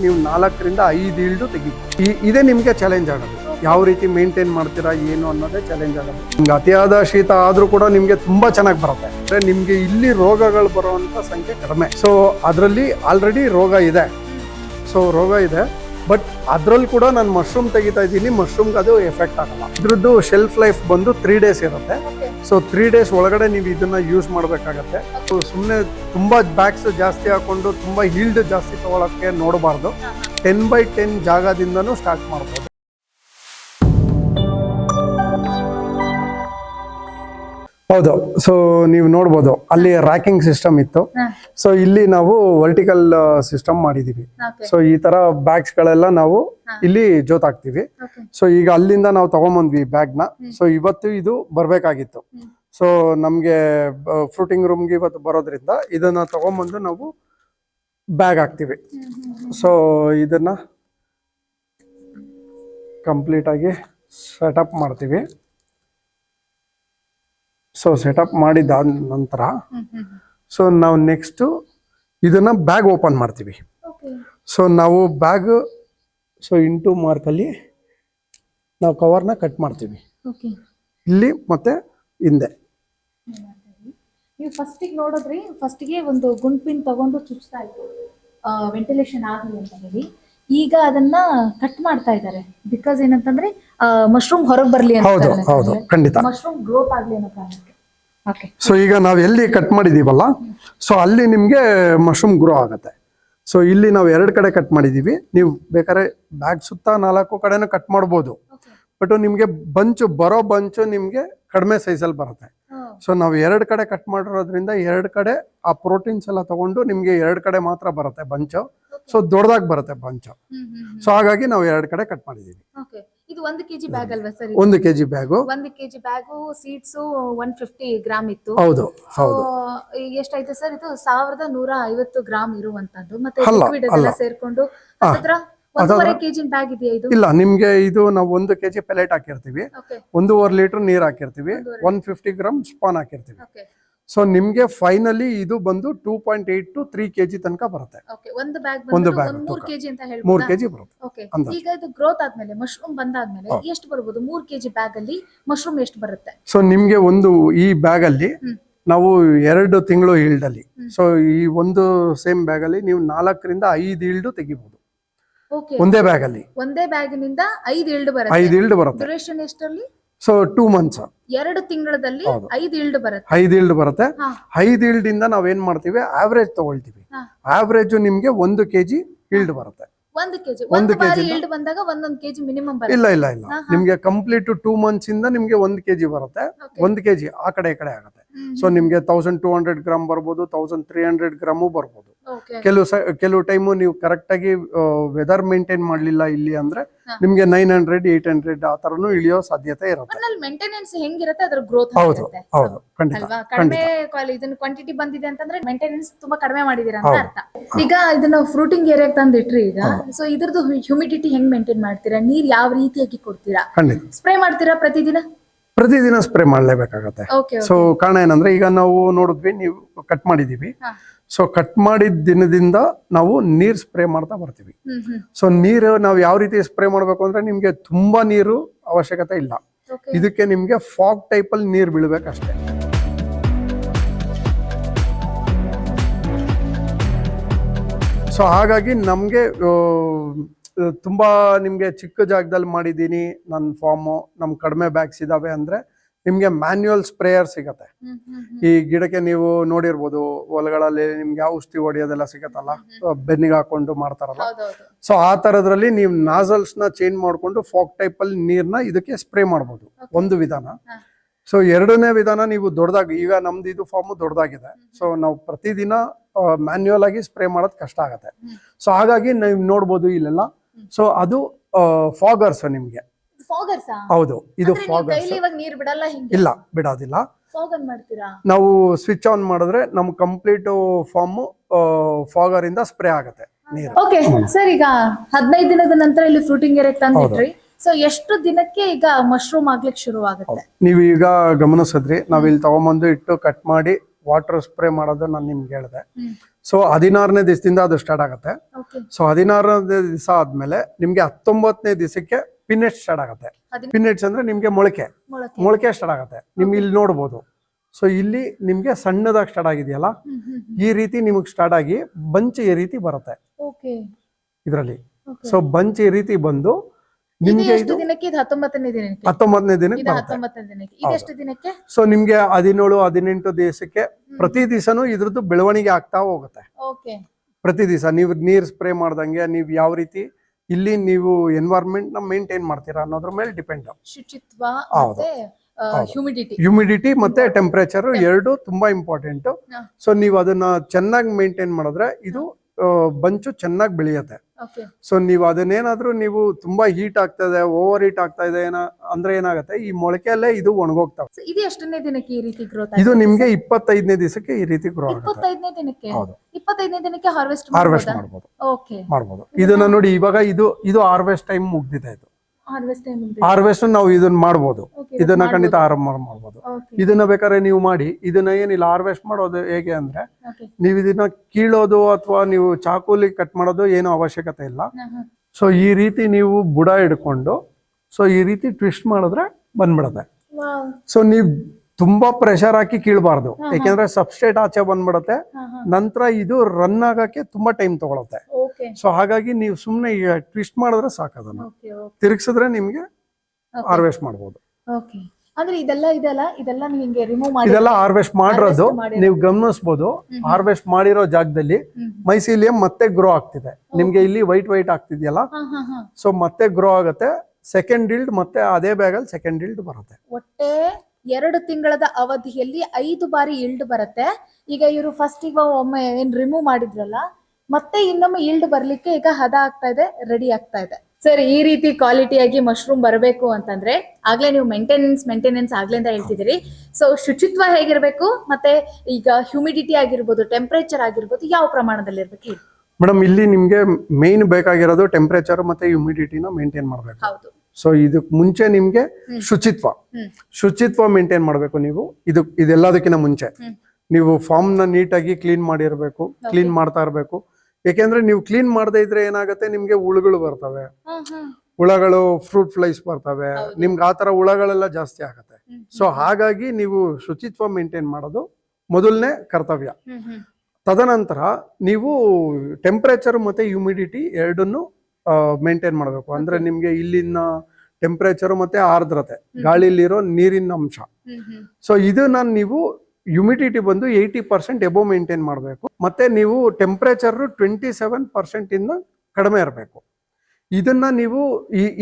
ನೀವು ನಾಲ್ಕರಿಂದ ಐದು ಈಲ್ಡು ತೆಗಿ ಈ- ಇದೇ ನಿಮಗೆ ಚಾಲೆಂಜ್ ಆಗೋದು. ಯಾವ ರೀತಿ ಮೇಂಟೈನ್ ಮಾಡ್ತೀರಾ, ಏನು ಅನ್ನೋದೇ ಚಾಲೆಂಜ್ ಆಗೋದು. ನಿಮ್ಗೆ ಅತಿಯಾದ ಶೀತ ಆದರೂ ಕೂಡ ನಿಮಗೆ ತುಂಬಾ ಚೆನ್ನಾಗಿ ಬರುತ್ತೆ. ಅಂದ್ರೆ ನಿಮಗೆ ಇಲ್ಲಿ ರೋಗಗಳು ಬರುವಂತ ಸಂಖ್ಯೆ ಕಡಿಮೆ. ಸೊ ಅದರಲ್ಲಿ ಆಲ್ರೆಡಿ ರೋಗ ಇದೆ. ಸೊ ರೋಗ ಇದೆ. ಬಟ್ ಅದ್ರಲ್ಲಿ ಕೂಡ ನಾನು ಮಶ್ರೂಮ್ ತೆಗಿತಾ ಇದ್ದೀನಿ. ಮಶ್ರೂಮ್ಗೆ ಅದು ಎಫೆಕ್ಟ್ ಆಗಲ್ಲ. ಇದ್ರದ್ದು ಶೆಲ್ಫ್ ಲೈಫ್ ಬಂದು ತ್ರೀ ಡೇಸ್ ಇರುತ್ತೆ. ಸೊ ತ್ರೀ ಡೇಸ್ ಒಳಗಡೆ ನೀವು ಇದನ್ನ ಯೂಸ್ ಮಾಡಬೇಕಾಗತ್ತೆ. ಸೊ ಸುಮ್ಮನೆ ತುಂಬಾ ಬ್ಯಾಗ್ಸ್ ಜಾಸ್ತಿ ಹಾಕೊಂಡು ತುಂಬಾ ಹೀಲ್ಡ್ ಜಾಸ್ತಿ ತಗೊಳಕ್ಕೆ ನೋಡಬಾರ್ದು. ಟೆನ್ ಬೈ ಟೆನ್ ಜಾಗದಿಂದನೂ ಸ್ಟಾರ್ಟ್ ಮಾಡ್ಬೋದು. ಹೌದು. ಸೊ ನೀವು ನೋಡ್ಬೋದು ಅಲ್ಲಿ ರ್ಯಾಕಿಂಗ್ ಸಿಸ್ಟಮ್ ಇತ್ತು. ಸೊ ಇಲ್ಲಿ ನಾವು ವರ್ಟಿಕಲ್ ಸಿಸ್ಟಮ್ ಮಾಡಿದೀವಿ. ಸೊ ಈ ತರ ಬ್ಯಾಗ್ಸ್ ಗಳೆಲ್ಲ ನಾವು ಇಲ್ಲಿ ಜೋತಾಕ್ತಿವಿ. ಸೊ ಈಗ ಅಲ್ಲಿಂದ ನಾವು ತಗೊಂಬಂದ್ವಿ ಬ್ಯಾಗ್ನ. ಸೊ ಇವತ್ತು ಇದು ಬರ್ಬೇಕಾಗಿತ್ತು. ಸೊ ನಮ್ಗೆ ಫ್ರೂಟಿಂಗ್ ರೂಮ್ಗೆ ಇವತ್ತು ಬರೋದ್ರಿಂದ ಇದನ್ನ ತಗೊಂಬಂದು ನಾವು ಬ್ಯಾಗ್ ಹಾಕ್ತಿವಿ. ಸೊ ಇದನ್ನ ಕಂಪ್ಲೀಟ್ ಆಗಿ ಸೆಟಪ್ ಮಾಡ್ತೀವಿ. ಸೊ ಸೆಟಪ್ ಮಾಡಿದಾದ ನಂತರ ಸೊ ನಾವು ನೆಕ್ಸ್ಟ್ ಇದನ್ನ ಬ್ಯಾಗ್ ಓಪನ್ ಮಾಡ್ತೀವಿ. ಸೊ ನಾವು ಬ್ಯಾಗ್ ಸೊ ಇಂಟು ಮಾರ್ಕಲ್ಲಿ ನಾವು ಕವರ್ನ ಕಟ್ ಮಾಡ್ತೀವಿ. ಇಲ್ಲಿ ಮತ್ತೆ ಹಿಂದೆ. ನೀವು ಫಸ್ಟಿಗೆ ನೋಡಿದ್ರಿ ಫಸ್ಟಿಗೆ ಒಂದು ಗುಂಪಿನ ತಗೊಂಡು ಚುಚ್ತಾ ಇತ್ತು. ವೆಂಟಿಲೇಷನ್ ಆಗಲಿ ಅಂತ ಹೇಳಿ. ಈಗ ಅದನ್ನ ಕಟ್ ಮಾಡ್ತಾ ಇದ್ದಾರೆ ಬಿಕಾಸ್ ಏನಂತಂದ್ರೆ ಮಶ್ರೂಮ್ ಹೊರಗೆ ಬರ್ಲಿ ಹೌದು ಹೌದು ಖಂಡಿತ. ಮಶ್ರೂಮ್ ಗ್ರೋತ್ ಆಗ್ಲಿ ಅನ್ನೋ ಕಾರಣಕ್ಕೆ. ಸೊ ಈಗ ನಾವು ಎಲ್ಲಿ ಕಟ್ ಮಾಡಿದೀವಲ್ಲ ಸೊ ಅಲ್ಲಿ ನಿಮಗೆ ಮಶ್ರೂಮ್ ಗ್ರೋ ಆಗುತ್ತೆ. ಸೊ ಇಲ್ಲಿ ನಾವು ಎರಡು ಕಡೆ ಕಟ್ ಮಾಡಿದೀವಿ. ನೀವು ಬೇಕಾದ್ರೆ ಬ್ಯಾಗ್ ಸುತ್ತ ನಾಲ್ಕು ಕಡೆನೂ ಕಟ್ ಮಾಡ್ಬೋದು. ಬಟ್ ನಿಮಗೆ ಬಂಚು ಬರೋ ಬಂಚು ನಿಮಗೆ ಕಡಿಮೆ ಸೈಜಲ್ಲಿ ಬರುತ್ತೆ. ಸೊ ನಾವು ಎರಡು ಕಡೆ ಕಟ್ ಮಾಡಿರೋದ್ರಿಂದ ಎರಡು ಕಡೆ ಆ ಪ್ರೋಟೀನ್ಸ್ ಎಲ್ಲ ತಗೊಂಡು ನಿಮಗೆ ಎರಡು ಕಡೆ ಮಾತ್ರ ಬರುತ್ತೆ ಬಂಚು ಸೊ ದೊಡ್ಡದಾಗಿ ಬರುತ್ತೆ ಬಂಚು ಸೊ ಹಾಗಾಗಿ ನಾವು ಎರಡು ಕಡೆ ಕಟ್ ಮಾಡಿದೀವಿ. ಇದು ಒಂದು ಕೆಜಿ ಬ್ಯಾಗ್ ಅಲ್ವಾ ಸರ್ ಒಂದು ಕೆಜಿ ಬ್ಯಾಗು ಒಂದು KG bag seeds one fifty gram ಇತ್ತು. ಹೌದು ಹೌದು. ಎಷ್ಟಾಯ್ತು ಸರ್? ಇದು ಸಾವಿರದ ನೂರ ಐವತ್ತು ಗ್ರಾಮ್ ಇರುವಂತದ್ದು. ಮತ್ತೆ ಸೇರ್ಕೊಂಡು ಒಂದೂವರೆ ಕೆಜಿ ಬ್ಯಾಗ್ ಇದೆಯಾ ಇದು? ಇಲ್ಲ ನಿಮ್ಗೆ ಇದು ನಾವು ಒಂದು ಕೆ ಜಿ ಪೆಲೆಟ್ ಹಾಕಿರ್ತೀವಿ. ಓಕೆ ಒಂದೂವರೆ ಲೀಟರ್ ನೀರ್ ಹಾಕಿರ್ತೀವಿ. ಒನ್ ಫಿಫ್ಟಿ ಗ್ರಾಮ್ ಸ್ಪಾನ್ ಹಾಕಿರ್ತೀವಿ. ಓಕೆ ಸೊ ನಿಮ್ಗೆ ಫೈನಲಿ ಇದು ಬಂದು two point eight to three KG ತನಕ ಬರುತ್ತೆ. ಓಕೆ ಒಂದು ಬ್ಯಾಗ್ ಒಂದು ಮೂರ್ ತೂಕ. ಕೆಜಿ ಅಂತ ಮೂರ್ ಹೇಳ್ಬೋದಾ ಕೆಜಿ ಬರುತ್ತೆ. ಓಕೆ ಅಂದಾಜು. ಈಗ ಇದು ಗ್ರೋತ್ ಆದ್ಮೇಲೆ ಮಶ್ರೂಮ್ ಬಂದಾದ್ಮೇಲೆ ಎಷ್ಟು ಬರ್ಬೋದು? ಮೂರ್ ಕೆಜಿ ಬ್ಯಾಗ್ ಅಲ್ಲಿ ಮಶ್ರೂಮ್ ಎಷ್ಟು ಬರುತ್ತೆ? ಸೊ ನಿಮ್ಗೆ ಒಂದು ಈ ಬ್ಯಾಗ್ ಅಲ್ಲಿ ಹ್ಮ್. ನಾವು ಎರಡು ತಿಂಗಳು ಈಲ್ಡ್ ಅಲ್ಲಿ ಸೊ ಈ ಒಂದು ಸೇಮ್ ಬ್ಯಾಗ್ ಅಲ್ಲಿ ನೀವು ನಾಲ್ಕರಿಂದ ಐದು ಈಲ್ಡ್ ತೆಗಿಬಹುದು ಒಂದೇ ಬ್ಯಾಗ್ ಅಲ್ಲಿ ಒಂದೇ ಬ್ಯಾಗಿನಿಂದ ಐದು ಇಲ್ಡ್ ಐದು ಇಲ್ಡ್ ಬರುತ್ತೆ. ಡ್ಯೂರೇಷನ್ ಎಷ್ಟರಲ್ಲಿ? ಸೊ ಟೂ ಮಂತ್ಸ್ ಎರಡು ತಿಂಗಳಲ್ಲಿ. ಐದು ಇಲ್ಡ್ ಬರುತ್ತೆ. ಐದು ಇಲ್ಡ್ ಬರುತ್ತೆ. ಐದು ಇಲ್ಡ್ ಇಂದ ನಾವೇನ್ ಮಾಡ್ತೀವಿ? ಆವ್ರೇಜ್ ತಗೊಳ್ತೀವಿ. ಆವರೇಜ್ ನಿಮ್ಗೆ ಒಂದು ಕೆಜಿ ಇಲ್ಡ್ ಬರುತ್ತೆ. ಒಂದು ಕೆಜಿ. ಒಂದು ಕೆಜಿ? ಇಲ್ಡ್ ಬಂದಾಗ ಒಂದೊಂದು ಕೆಜಿ ಮಿನಿಮಮ್ ಬರುತ್ತೆ. ಇಲ್ಲ ಇಲ್ಲ ಇಲ್ಲ. ನಿಮ್ಗೆ ಕಂಪ್ಲೀಟ್ ಟೂ ಮಂತ್ಸ್ ಇಂದ ನಿಮ್ಗೆ ಒಂದು ಕೆಜಿ ಬರುತ್ತೆ. ಒಂದು ಕೆಜಿ ಆ ಕಡೆ ಈ ಕಡೆ ಆಗುತ್ತೆ. ಸೊ ನಿಮ್ಗೆ ತೌಸಂಡ್ ಟೂ ಹಂಡ್ರೆಡ್ ಗ್ರಾಮ್ ಬರ್ಬೋದು ತೌಸಂಡ್ ತ್ರೀ ಹಂಡ್ರೆಡ್ ಗ್ರಾಮು ಬರ್ಬೋದು. ಕೆಲವು ಕೆಲವು ಟೈಮು ನೀವು ಕರೆಕ್ಟ್ ಆಗಿ ವೆದರ್ ಮೇಂಟೈನ್ ಮಾಡ್ಲಿಲ್ಲ ಇಲ್ಲಿ ಅಂದ್ರೆ. ನಿಮ್ಗೆ ನೈನ್ ಹಂಡ್ರೆಡ್ ಏಟ್ ಹಂಡ್ರೆಡ್ ಆ ತರನು ಇಳಿಯೋ ಸಾಧ್ಯತೆ ಇರುತ್ತೆ. ಮೇಂಟೆನೆನ್ಸ್ ಹೆಂಗಿರುತ್ತೆ ಅದ್ರ ಗ್ರೋತ್ ಹೌದು ಹೌದು ಖಂಡಿತ ಕಡಿಮೆ ಇದನ್ನ ಕ್ವಾಂಟಿಟಿ ಬಂದಿದೆ ಅಂತಂದ್ರೆ ಮೇಂಟೆನೆನ್ಸ್ ತುಂಬಾ ಕಡಿಮೆ ಮಾಡಿದೀರಾ ಅಂತ ಅರ್ಥ. ಈಗ ಇದನ್ನ ಫ್ರೂಟಿಂಗ್ ಏರಿಯಾ ತಂದಿಟ್ರಿ ಈಗ ಸೊ ಇದ್ರದ್ದು ಹ್ಯೂಮಿಡಿಟಿ ಹೆಂಗ್ ಮೇಂಟೈನ್ ಮಾಡ್ತೀರಾ? ನೀರ್ ಯಾವ ರೀತಿಯಾಗಿ ಕೊಡ್ತೀರಾ? ಸ್ಪ್ರೇ ಮಾಡ್ತೀರಾ ಪ್ರತಿದಿನ? ಪ್ರತಿದಿನ ಸ್ಪ್ರೇ ಮಾಡಲೇಬೇಕಾಗತ್ತೆ. ಸೊ ಕಾರಣ ಏನಂದ್ರೆ ಈಗ ನಾವು ನೋಡಿದ್ವಿ ನೀವು ಕಟ್ ಮಾಡಿದೀವಿ. ಸೊ ಕಟ್ ಮಾಡಿದ ದಿನದಿಂದ ನಾವು ನೀರು ಸ್ಪ್ರೇ ಮಾಡ್ತಾ ಬರ್ತೀವಿ. ಸೊ ನೀರು ನಾವು ಯಾವ ರೀತಿ ಸ್ಪ್ರೇ ಮಾಡಬೇಕು ಅಂದ್ರೆ ನಿಮಗೆ ತುಂಬಾ ನೀರು ಅವಶ್ಯಕತೆ ಇಲ್ಲ. ಇದಕ್ಕೆ ನಿಮಗೆ ಫಾಗ್ ಟೈಪ್ ಅಲ್ಲಿ ನೀರು ಬೀಳಬೇಕಷ್ಟೇ. ಸೊ ಹಾಗಾಗಿ ನಮಗೆ ತುಂಬಾ ನಿಮಗೆ ಚಿಕ್ಕ ಜಾಗದಲ್ಲಿ ಮಾಡಿದ್ದೀನಿ. ನನ್ನ ಫಾರ್ಮು ನಮ್ಮ ಕಡಿಮೆ ಬ್ಯಾಗ್ಸ್ ಇದ್ದಾವೆ ಅಂದ್ರೆ ನಿಮ್ಗೆ ಮ್ಯಾನ್ಯುಯಲ್ ಸ್ಪ್ರೇಯರ್ ಸಿಗತ್ತೆ. ಈ ಗಿಡಕ್ಕೆ ನೀವು ನೋಡಿರ್ಬೋದು ಹೊಲಗಳಲ್ಲಿ ನಿಮ್ಗೆ ಔಷಧಿ ಹೊಡೆಯೋದೆಲ್ಲ ಸಿಗತ್ತಲ್ಲ? ಬೆನ್ನಿಗೆ ಹಾಕೊಂಡು ಮಾಡ್ತಾರಲ್ಲ? ಸೊ ಆ ತರದ್ರಲ್ಲಿ ನೀವು ನಾಸಲ್ಸ್ನ ಚೇಂಜ್ ಮಾಡ್ಕೊಂಡು ಫಾಕ್ ಟೈಪ್ ಅಲ್ಲಿ ನೀರ್ನ ಇದಕ್ಕೆ ಸ್ಪ್ರೇ ಮಾಡ್ಬೋದು. ಒಂದು ವಿಧಾನ. ಸೊ ಎರಡನೇ ವಿಧಾನ ನೀವು ದೊಡ್ಡದಾಗಿ ಈಗ ನಮ್ದು ಇದು ಫಾರ್ಮ್ ದೊಡ್ಡದಾಗಿದೆ ಸೊ ನಾವು ಪ್ರತಿದಿನ ಮ್ಯಾನ್ಯುಯಲ್ ಆಗಿ ಸ್ಪ್ರೇ ಮಾಡೋದು ಕಷ್ಟ ಆಗತ್ತೆ. ಸೊ ಹಾಗಾಗಿ ನೀವು ನೋಡ್ಬೋದು ಇಲ್ಲೆಲ್ಲ. ಸೊ ಅದು ಫಾಗರ್ಸ್ ನಿಮ್ಗೆ. ಹೌದು ಇದು ಫಾಗರ್ಸ್ ನೀರ್ ಬಿಡಲ್ಲ ಇಲ್ಲ ಬಿಡೋದಿಲ್ಲ. ನಾವು ಸ್ವಿಚ್ ಆನ್ ಮಾಡಿದ್ರೆ ನಮ್ ಕಂಪ್ಲೀಟ್ ಫಾರ್ಮ್ ಫಾಗರ್ ಇಂದ ಸ್ಪ್ರೇ ಆಗುತ್ತೆ ನೀರು. ಓಕೆ ಸರ್ ಈಗ ಹದಿನೈದು ದಿನದ ನಂತರ ಇಲ್ಲಿ ಫ್ರೂಟಿಂಗ್ ಎರೆಕ್ಟ್ ತಂದಿಟ್ರಿ. ಸೊ ಎಷ್ಟು ದಿನಕ್ಕೆ ಈಗ ಮಶ್ರೂಮ್ ಆಗ್ಲಿಕ್ಕೆ ಶುರು ಆಗುತ್ತೆ ನೀವು ಈಗ ಗಮನಿಸಿದ್ರಿ ನಾವ್ ಇಲ್ಲಿ ತಗೊಂಬಂದು ಇಟ್ಟು ಕಟ್ ಮಾಡಿ ವಾಟರ್ ಸ್ಪ್ರೇ ಮಾಡೋದು ನಾನು ನಿಮ್ಗೆ ಹೇಳಿದೆ. ಸೊ ಹದಿನಾರನೇ ದಿವಸದಿಂದ ಅದು ಸ್ಟಾರ್ಟ್ ಆಗುತ್ತೆ. ಸೊ ಹದಿನಾರನೇ ದಿವಸ ಆದ್ಮೇಲೆ ನಿಮ್ಗೆ ಹತ್ತೊಂಬತ್ತನೇ ದಿವಸಕ್ಕೆ ಪಿನ್ನೆಟ್ ಸ್ಟಾರ್ಟ್ ಆಗುತ್ತೆ. ಪಿನ್ನೆಟ್ಸ್ ಅಂದ್ರೆ ನಿಮ್ಗೆ ಮೊಳಕೆ. ಮೊಳಕೆ. ಸ್ಟಾರ್ಟ್ ಆಗುತ್ತೆ. ನಿಮ್ಗೆ ಇಲ್ಲಿ ನೋಡ್ಬೋದು. ಸೊ ಇಲ್ಲಿ ನಿಮ್ಗೆ ಸಣ್ಣದಾಗಿ ಸ್ಟಾರ್ಟ್ ಆಗಿದೆಯಲ್ಲ? ಈ ರೀತಿ ನಿಮಗೆ ಸ್ಟಾರ್ಟ್ ಆಗಿ ಬಂಚ್ ಈ ರೀತಿ ಬರುತ್ತೆ. ಓಕೆ ಇದರಲ್ಲಿ. ಸೊ ಬಂಚ್ ಈ ರೀತಿ ಬಂದು ನಿಮ್ಗೆ ಇದು? ದಿನಕ್ಕೆ? ಇದು ಹತ್ತೊಂಬತ್ತನೇ ದಿನಕ್ಕೆ. ಹತ್ತೊಂಬತ್ತನೇ ದಿನಕ್ಕೆ ಇದು ಬರುತ್ತೆ. ಹತ್ತೊಂಬತ್ತನೇ ದಿನಕ್ಕೆ. ಇದು ಎಷ್ಟು ದಿನಕ್ಕೆ? ಸೊ ನಿಮ್ಗೆ ಹದಿನೇಳು ಹದಿನೆಂಟು ದಿವಸಕ್ಕೆ ಪ್ರತಿ ದಿವಸನೂ ಇದ್ರದ್ದು ಬೆಳವಣಿಗೆ ಆಗ್ತಾ ಹೋಗುತ್ತೆ. ಓಕೆ. ಪ್ರತಿ ದಿವಸ ನೀವು ನೀರ್ ಸ್ಪ್ರೇ ಮಾಡ್ದಂಗೆ ನೀವು ಯಾವ ರೀತಿ ಇಲ್ಲಿ ನೀವು ಎನ್ವೈರ್ಮೆಂಟ್ನ ಮೇಂಟೈನ್ ಮಾಡ್ತೀರಾ ಅನ್ನೋದ್ರ ಮೇಲೆ ಡಿಪೆಂಡ್ ಶುಚಿತ್ವ ಹೌದು. ಮತ್ತೆ ಹೌದು. ಹ್ಯೂಮಿಡಿಟಿ ಹ್ಯುಮಿಡಿಟಿ ಮತ್ತೆ ಟೆಂಪರೇಚರ್ ಎರಡು ತುಂಬಾ ಇಂಪಾರ್ಟೆಂಟ್. ಸೊ ನೀವು ಅದನ್ನ ಚೆನ್ನಾಗಿ ಮೇಂಟೈನ್ ಮಾಡಿದ್ರೆ ಇದು ಬಂಚು ಚೆನ್ನಾಗಿ ಬೆಳೆಯುತ್ತೆ. ಸೊ ನೀವು ಅದನ್ನೇನಾದ್ರೂ ನೀವು ತುಂಬಾ ಹೀಟ್ ಆಗ್ತಾ ಇದೆ ಓವರ್ ಹೀಟ್ ಆಗ್ತಾ ಇದೆ ಏನ ಅಂದ್ರೆ ಏನಾಗುತ್ತೆ? ಈ ಮೊಳಕೆಯಲ್ಲೇ ಇದು ಒಣಗೋಗ್ತಾವೆ. ಇದು ಎಷ್ಟನೇ ದಿನಕ್ಕೆ ಈ ರೀತಿ ಗ್ರೋತ್ ಇದು ನಿಮ್ಗೆ ಇಪ್ಪತ್ತೈದನೇ ದಿವಸಕ್ಕೆ ಈ ರೀತಿ ಗ್ರೋ ಆಗುತ್ತೆ. ಇಪ್ಪತ್ತೈದನೇ ದಿನಕ್ಕೆ? ಹೌದು. ಇಪ್ಪತ್ತೈದನೇ ದಿನಕ್ಕೆ ಹಾರ್ವೆಸ್ಟ್ ಹಾರ್ವೆಸ್ಟ್ ಮಾಡ್ಬೋದು. ಓಕೆ ಮಾಡ್ಬೋದು. ಇದನ್ನ ನೋಡಿ ಇವಾಗ ಇದು ಇದು ಹಾರ್ವೆಸ್ಟ್ ಟೈಮ್ ಮುಗ್ದಿದೆ ಇದು. ಹಾರ್ವೆಸ್ಟ್ ನಾವು ಇದನ್ನ ಮಾಡ್ಬೋದು. Okay, ಇದನ್ನ ಖಂಡಿತ ಆರಂಭ ಮಾಡ್ಬೋದು. ಓಕೆ ಇದನ್ನ ಬೇಕಾದ್ರೆ ನೀವು ಮಾಡಿ. ಇದನ್ನ ಏನಿಲ್ಲ ಹಾರ್ವೆಸ್ಟ್ ಮಾಡೋದು ಹೇಗೆ ಅಂದ್ರೆ ನೀವು ಇದನ್ನ ಕೀಳೋದು ಅಥವಾ ನೀವು ಚಾಕೂಲಿ ಕಟ್ ಮಾಡೋದು ಏನು ಅವಶ್ಯಕತೆ ಇಲ್ಲ. ಸೊ ಈ ರೀತಿ ನೀವು ಬುಡ ಹಿಡ್ಕೊಂಡು ಸೊ ಈ ರೀತಿ ಟ್ವಿಸ್ಟ್ ಮಾಡಿದ್ರೆ ಬಂದ್ಬಿಡತ್ತೆ. ಸೊ ನೀವು ತುಂಬಾ ಪ್ರೆಷರ್ ಹಾಕಿ ಕೀಳ್ಬಾರ್ದು. ಯಾಕೆಂದ್ರೆ ಸಬ್ಸ್ಟೇಟ್ ಆಚೆ ಬಂದ್ಬಿಡುತ್ತೆ. ನಂತರ ಇದು ರನ್ ಆಗಕ್ಕೆ ತುಂಬಾ ಟೈಮ್ ತಗೊಳುತ್ತೆ. ಸೊ ಹಾಗಾಗಿ ನೀವು ಸುಮ್ಮನೆ ಈಗ ಟ್ವಿಸ್ಟ್ ಮಾಡಿದ್ರೆ ಸಾಕು ಅದನ್ನ. ಓಕೆ ಓಕೆ ತಿರುಗಿಸಿದ್ರೆ ನಿಮ್ಗೆ ಹಾರ್ವೆಸ್ಟ್ ಮಾಡಬಹುದು ಅಂದ್ರೆ ಇದೆಲ್ಲ ಇದೆಲ್ಲ ಇದೆಲ್ಲ ನೀವು ಹಿಂಗೆ ರಿಮೂವ್ ಮಾಡಿ ಇದೆಲ್ಲ ಹಾರ್ವೆಸ್ಟ್ ಮಾಡಿರೋದು ನೀವು ಗಮನಿಸಬಹುದು ಹಾರ್ವೆಸ್ಟ್ ಮಾಡಿರೋ ಜಾಗದಲ್ಲಿ. ಮೈಸೀಲಿಯಂ ಮತ್ತೆ ಗ್ರೋ ಆಗ್ತಿದೆ. ನಿಮ್ಗೆ ಇಲ್ಲಿ ವೈಟ್ ವೈಟ್ ಆಗ್ತಿದೆಯಲ್ಲ? ಸೊ ಮತ್ತೆ ಗ್ರೋ ಆಗುತ್ತೆ. ಸೆಕೆಂಡ್ ಇಲ್ಡ್ ಮತ್ತೆ ಅದೇ ಬ್ಯಾಗಲ್ಲಿ ಸೆಕೆಂಡ್ ಇಲ್ಡ್ ಬರುತ್ತೆ. ಒಟ್ಟೆ ಎರಡು ತಿಂಗಳದ ಅವಧಿಯಲ್ಲಿ ಐದು ಬಾರಿ ಇಲ್ಡ್ ಬರುತ್ತೆ. ಈಗ ಇವರು ಫಸ್ಟ್ ಈಗ ಒಮ್ಮೆ ಏನ್ ರಿಮೂವ್ ಮಾಡಿದ್ರಲ್ಲ ಮತ್ತೆ ಇನ್ನೊಮ್ಮೆ ಈಲ್ಡ್ ಬರ್ಲಿಕ್ಕೆ ಈಗ ಹದ ಆಗ್ತಾ ಇದೆ ರೆಡಿ ಆಗ್ತಾ ಇದೆ. ಸರ್ ಈ ರೀತಿ ಕ್ವಾಲಿಟಿಯಾಗಿ ಮಶ್ರೂಮ್ ಬರಬೇಕು ಅಂತಂದ್ರೆ ಆಗ್ಲೇ ನೀವು ಮೇಂಟೆನೆನ್ಸ್ ಮೇಂಟೆನೆನ್ಸ್ ಆಗ್ಲೇ ಅಂತ ಹೇಳ್ತಿದ್ದೀರಿ. ಸೊ ಶುಚಿತ್ವ ಹೇಗಿರ್ಬೇಕು ಮತ್ತೆ ಈಗ ಹ್ಯೂಮಿಡಿಟಿ ಆಗಿರ್ಬೋದು ಟೆಂಪರೇಚರ್ ಆಗಿರ್ಬೋದು ಯಾವ ಪ್ರಮಾಣದಲ್ಲಿ ಇರ್ಬೇಕು ಹೇಳಿ. ಮೇಡಮ್ ಇಲ್ಲಿ ನಿಮ್ಗೆ ಮೇನ್ ಬೇಕಾಗಿರೋದು ಟೆಂಪರೇಚರ್ ಮತ್ತೆ ಹ್ಯೂಮಿಡಿಟಿನ ಮೇಂಟೈನ್ ಮಾಡಬೇಕು. ಹೌದು. ಸೊ ಇದಕ್ ಮುಂಚೆ ನಿಮ್ಗೆ ಶುಚಿತ್ವ. ಶುಚಿತ್ವ ಮೇಂಟೈನ್ ಮಾಡಬೇಕು ನೀವು. ಇದು ಇದೆಲ್ಲದಕ್ಕಿಂತ ಮುಂಚೆ. ನೀವು ಫಾರ್ಮ್ನ ನೀಟಾಗಿ ಕ್ಲೀನ್ ಮಾಡಿರ್ಬೇಕು ಕ್ಲೀನ್ ಮಾಡ್ತಾ ಇರ್ಬೇಕು. ಯಾಕೆಂದ್ರೆ ನೀವು ಕ್ಲೀನ್ ಮಾಡದೇ ಇದ್ರೆ ಏನಾಗುತ್ತೆ? ನಿಮ್ಗೆ ಹುಳುಗಳು ಬರ್ತವೆ. ಹುಳಗಳು ಫ್ರೂಟ್ ಫ್ಲೈಸ್ ಬರ್ತವೆ. ನಿಮ್ಗೆ ಆತರ ತರ ಹುಳಗಳೆಲ್ಲ ಜಾಸ್ತಿ ಆಗುತ್ತೆ. ಸೊ ಹಾಗಾಗಿ ನೀವು ಶುಚಿತ್ವ ಮೇಂಟೈನ್ ಮಾಡೋದು ಮೊದಲನೇ ಕರ್ತವ್ಯ. ತದನಂತರ ನೀವು ಟೆಂಪರೇಚರ್ ಮತ್ತೆ ಹ್ಯೂಮಿಡಿಟಿ ಎರಡನ್ನು ಮೇಂಟೈನ್ ಮಾಡಬೇಕು. ಅಂದ್ರೆ ನಿಮ್ಗೆ ಇಲ್ಲಿನ ಟೆಂಪರೇಚರ್ ಮತ್ತೆ ಆರ್ದ್ರತೆ ಗಾಳಿಲಿರೋ ನೀರಿನ ಅಂಶ. ಸೊ ಇದನ್ನ ನೀವು ಹ್ಯುಮಿಡಿಟಿ ಬಂದು ಏಯ್ಟಿ ಪರ್ಸೆಂಟ್ ಎಬೋ ಮೇಂಟೈನ್ ಮಾಡಬೇಕು. ಮತ್ತೆ ನೀವು ಟೆಂಪರೇಚರ್ ಟ್ವೆಂಟಿ ಸೆವೆನ್ ಪರ್ಸೆಂಟ್ ಇಂದ ಕಡಿಮೆ ಇರಬೇಕು. ಇದನ್ನ ನೀವು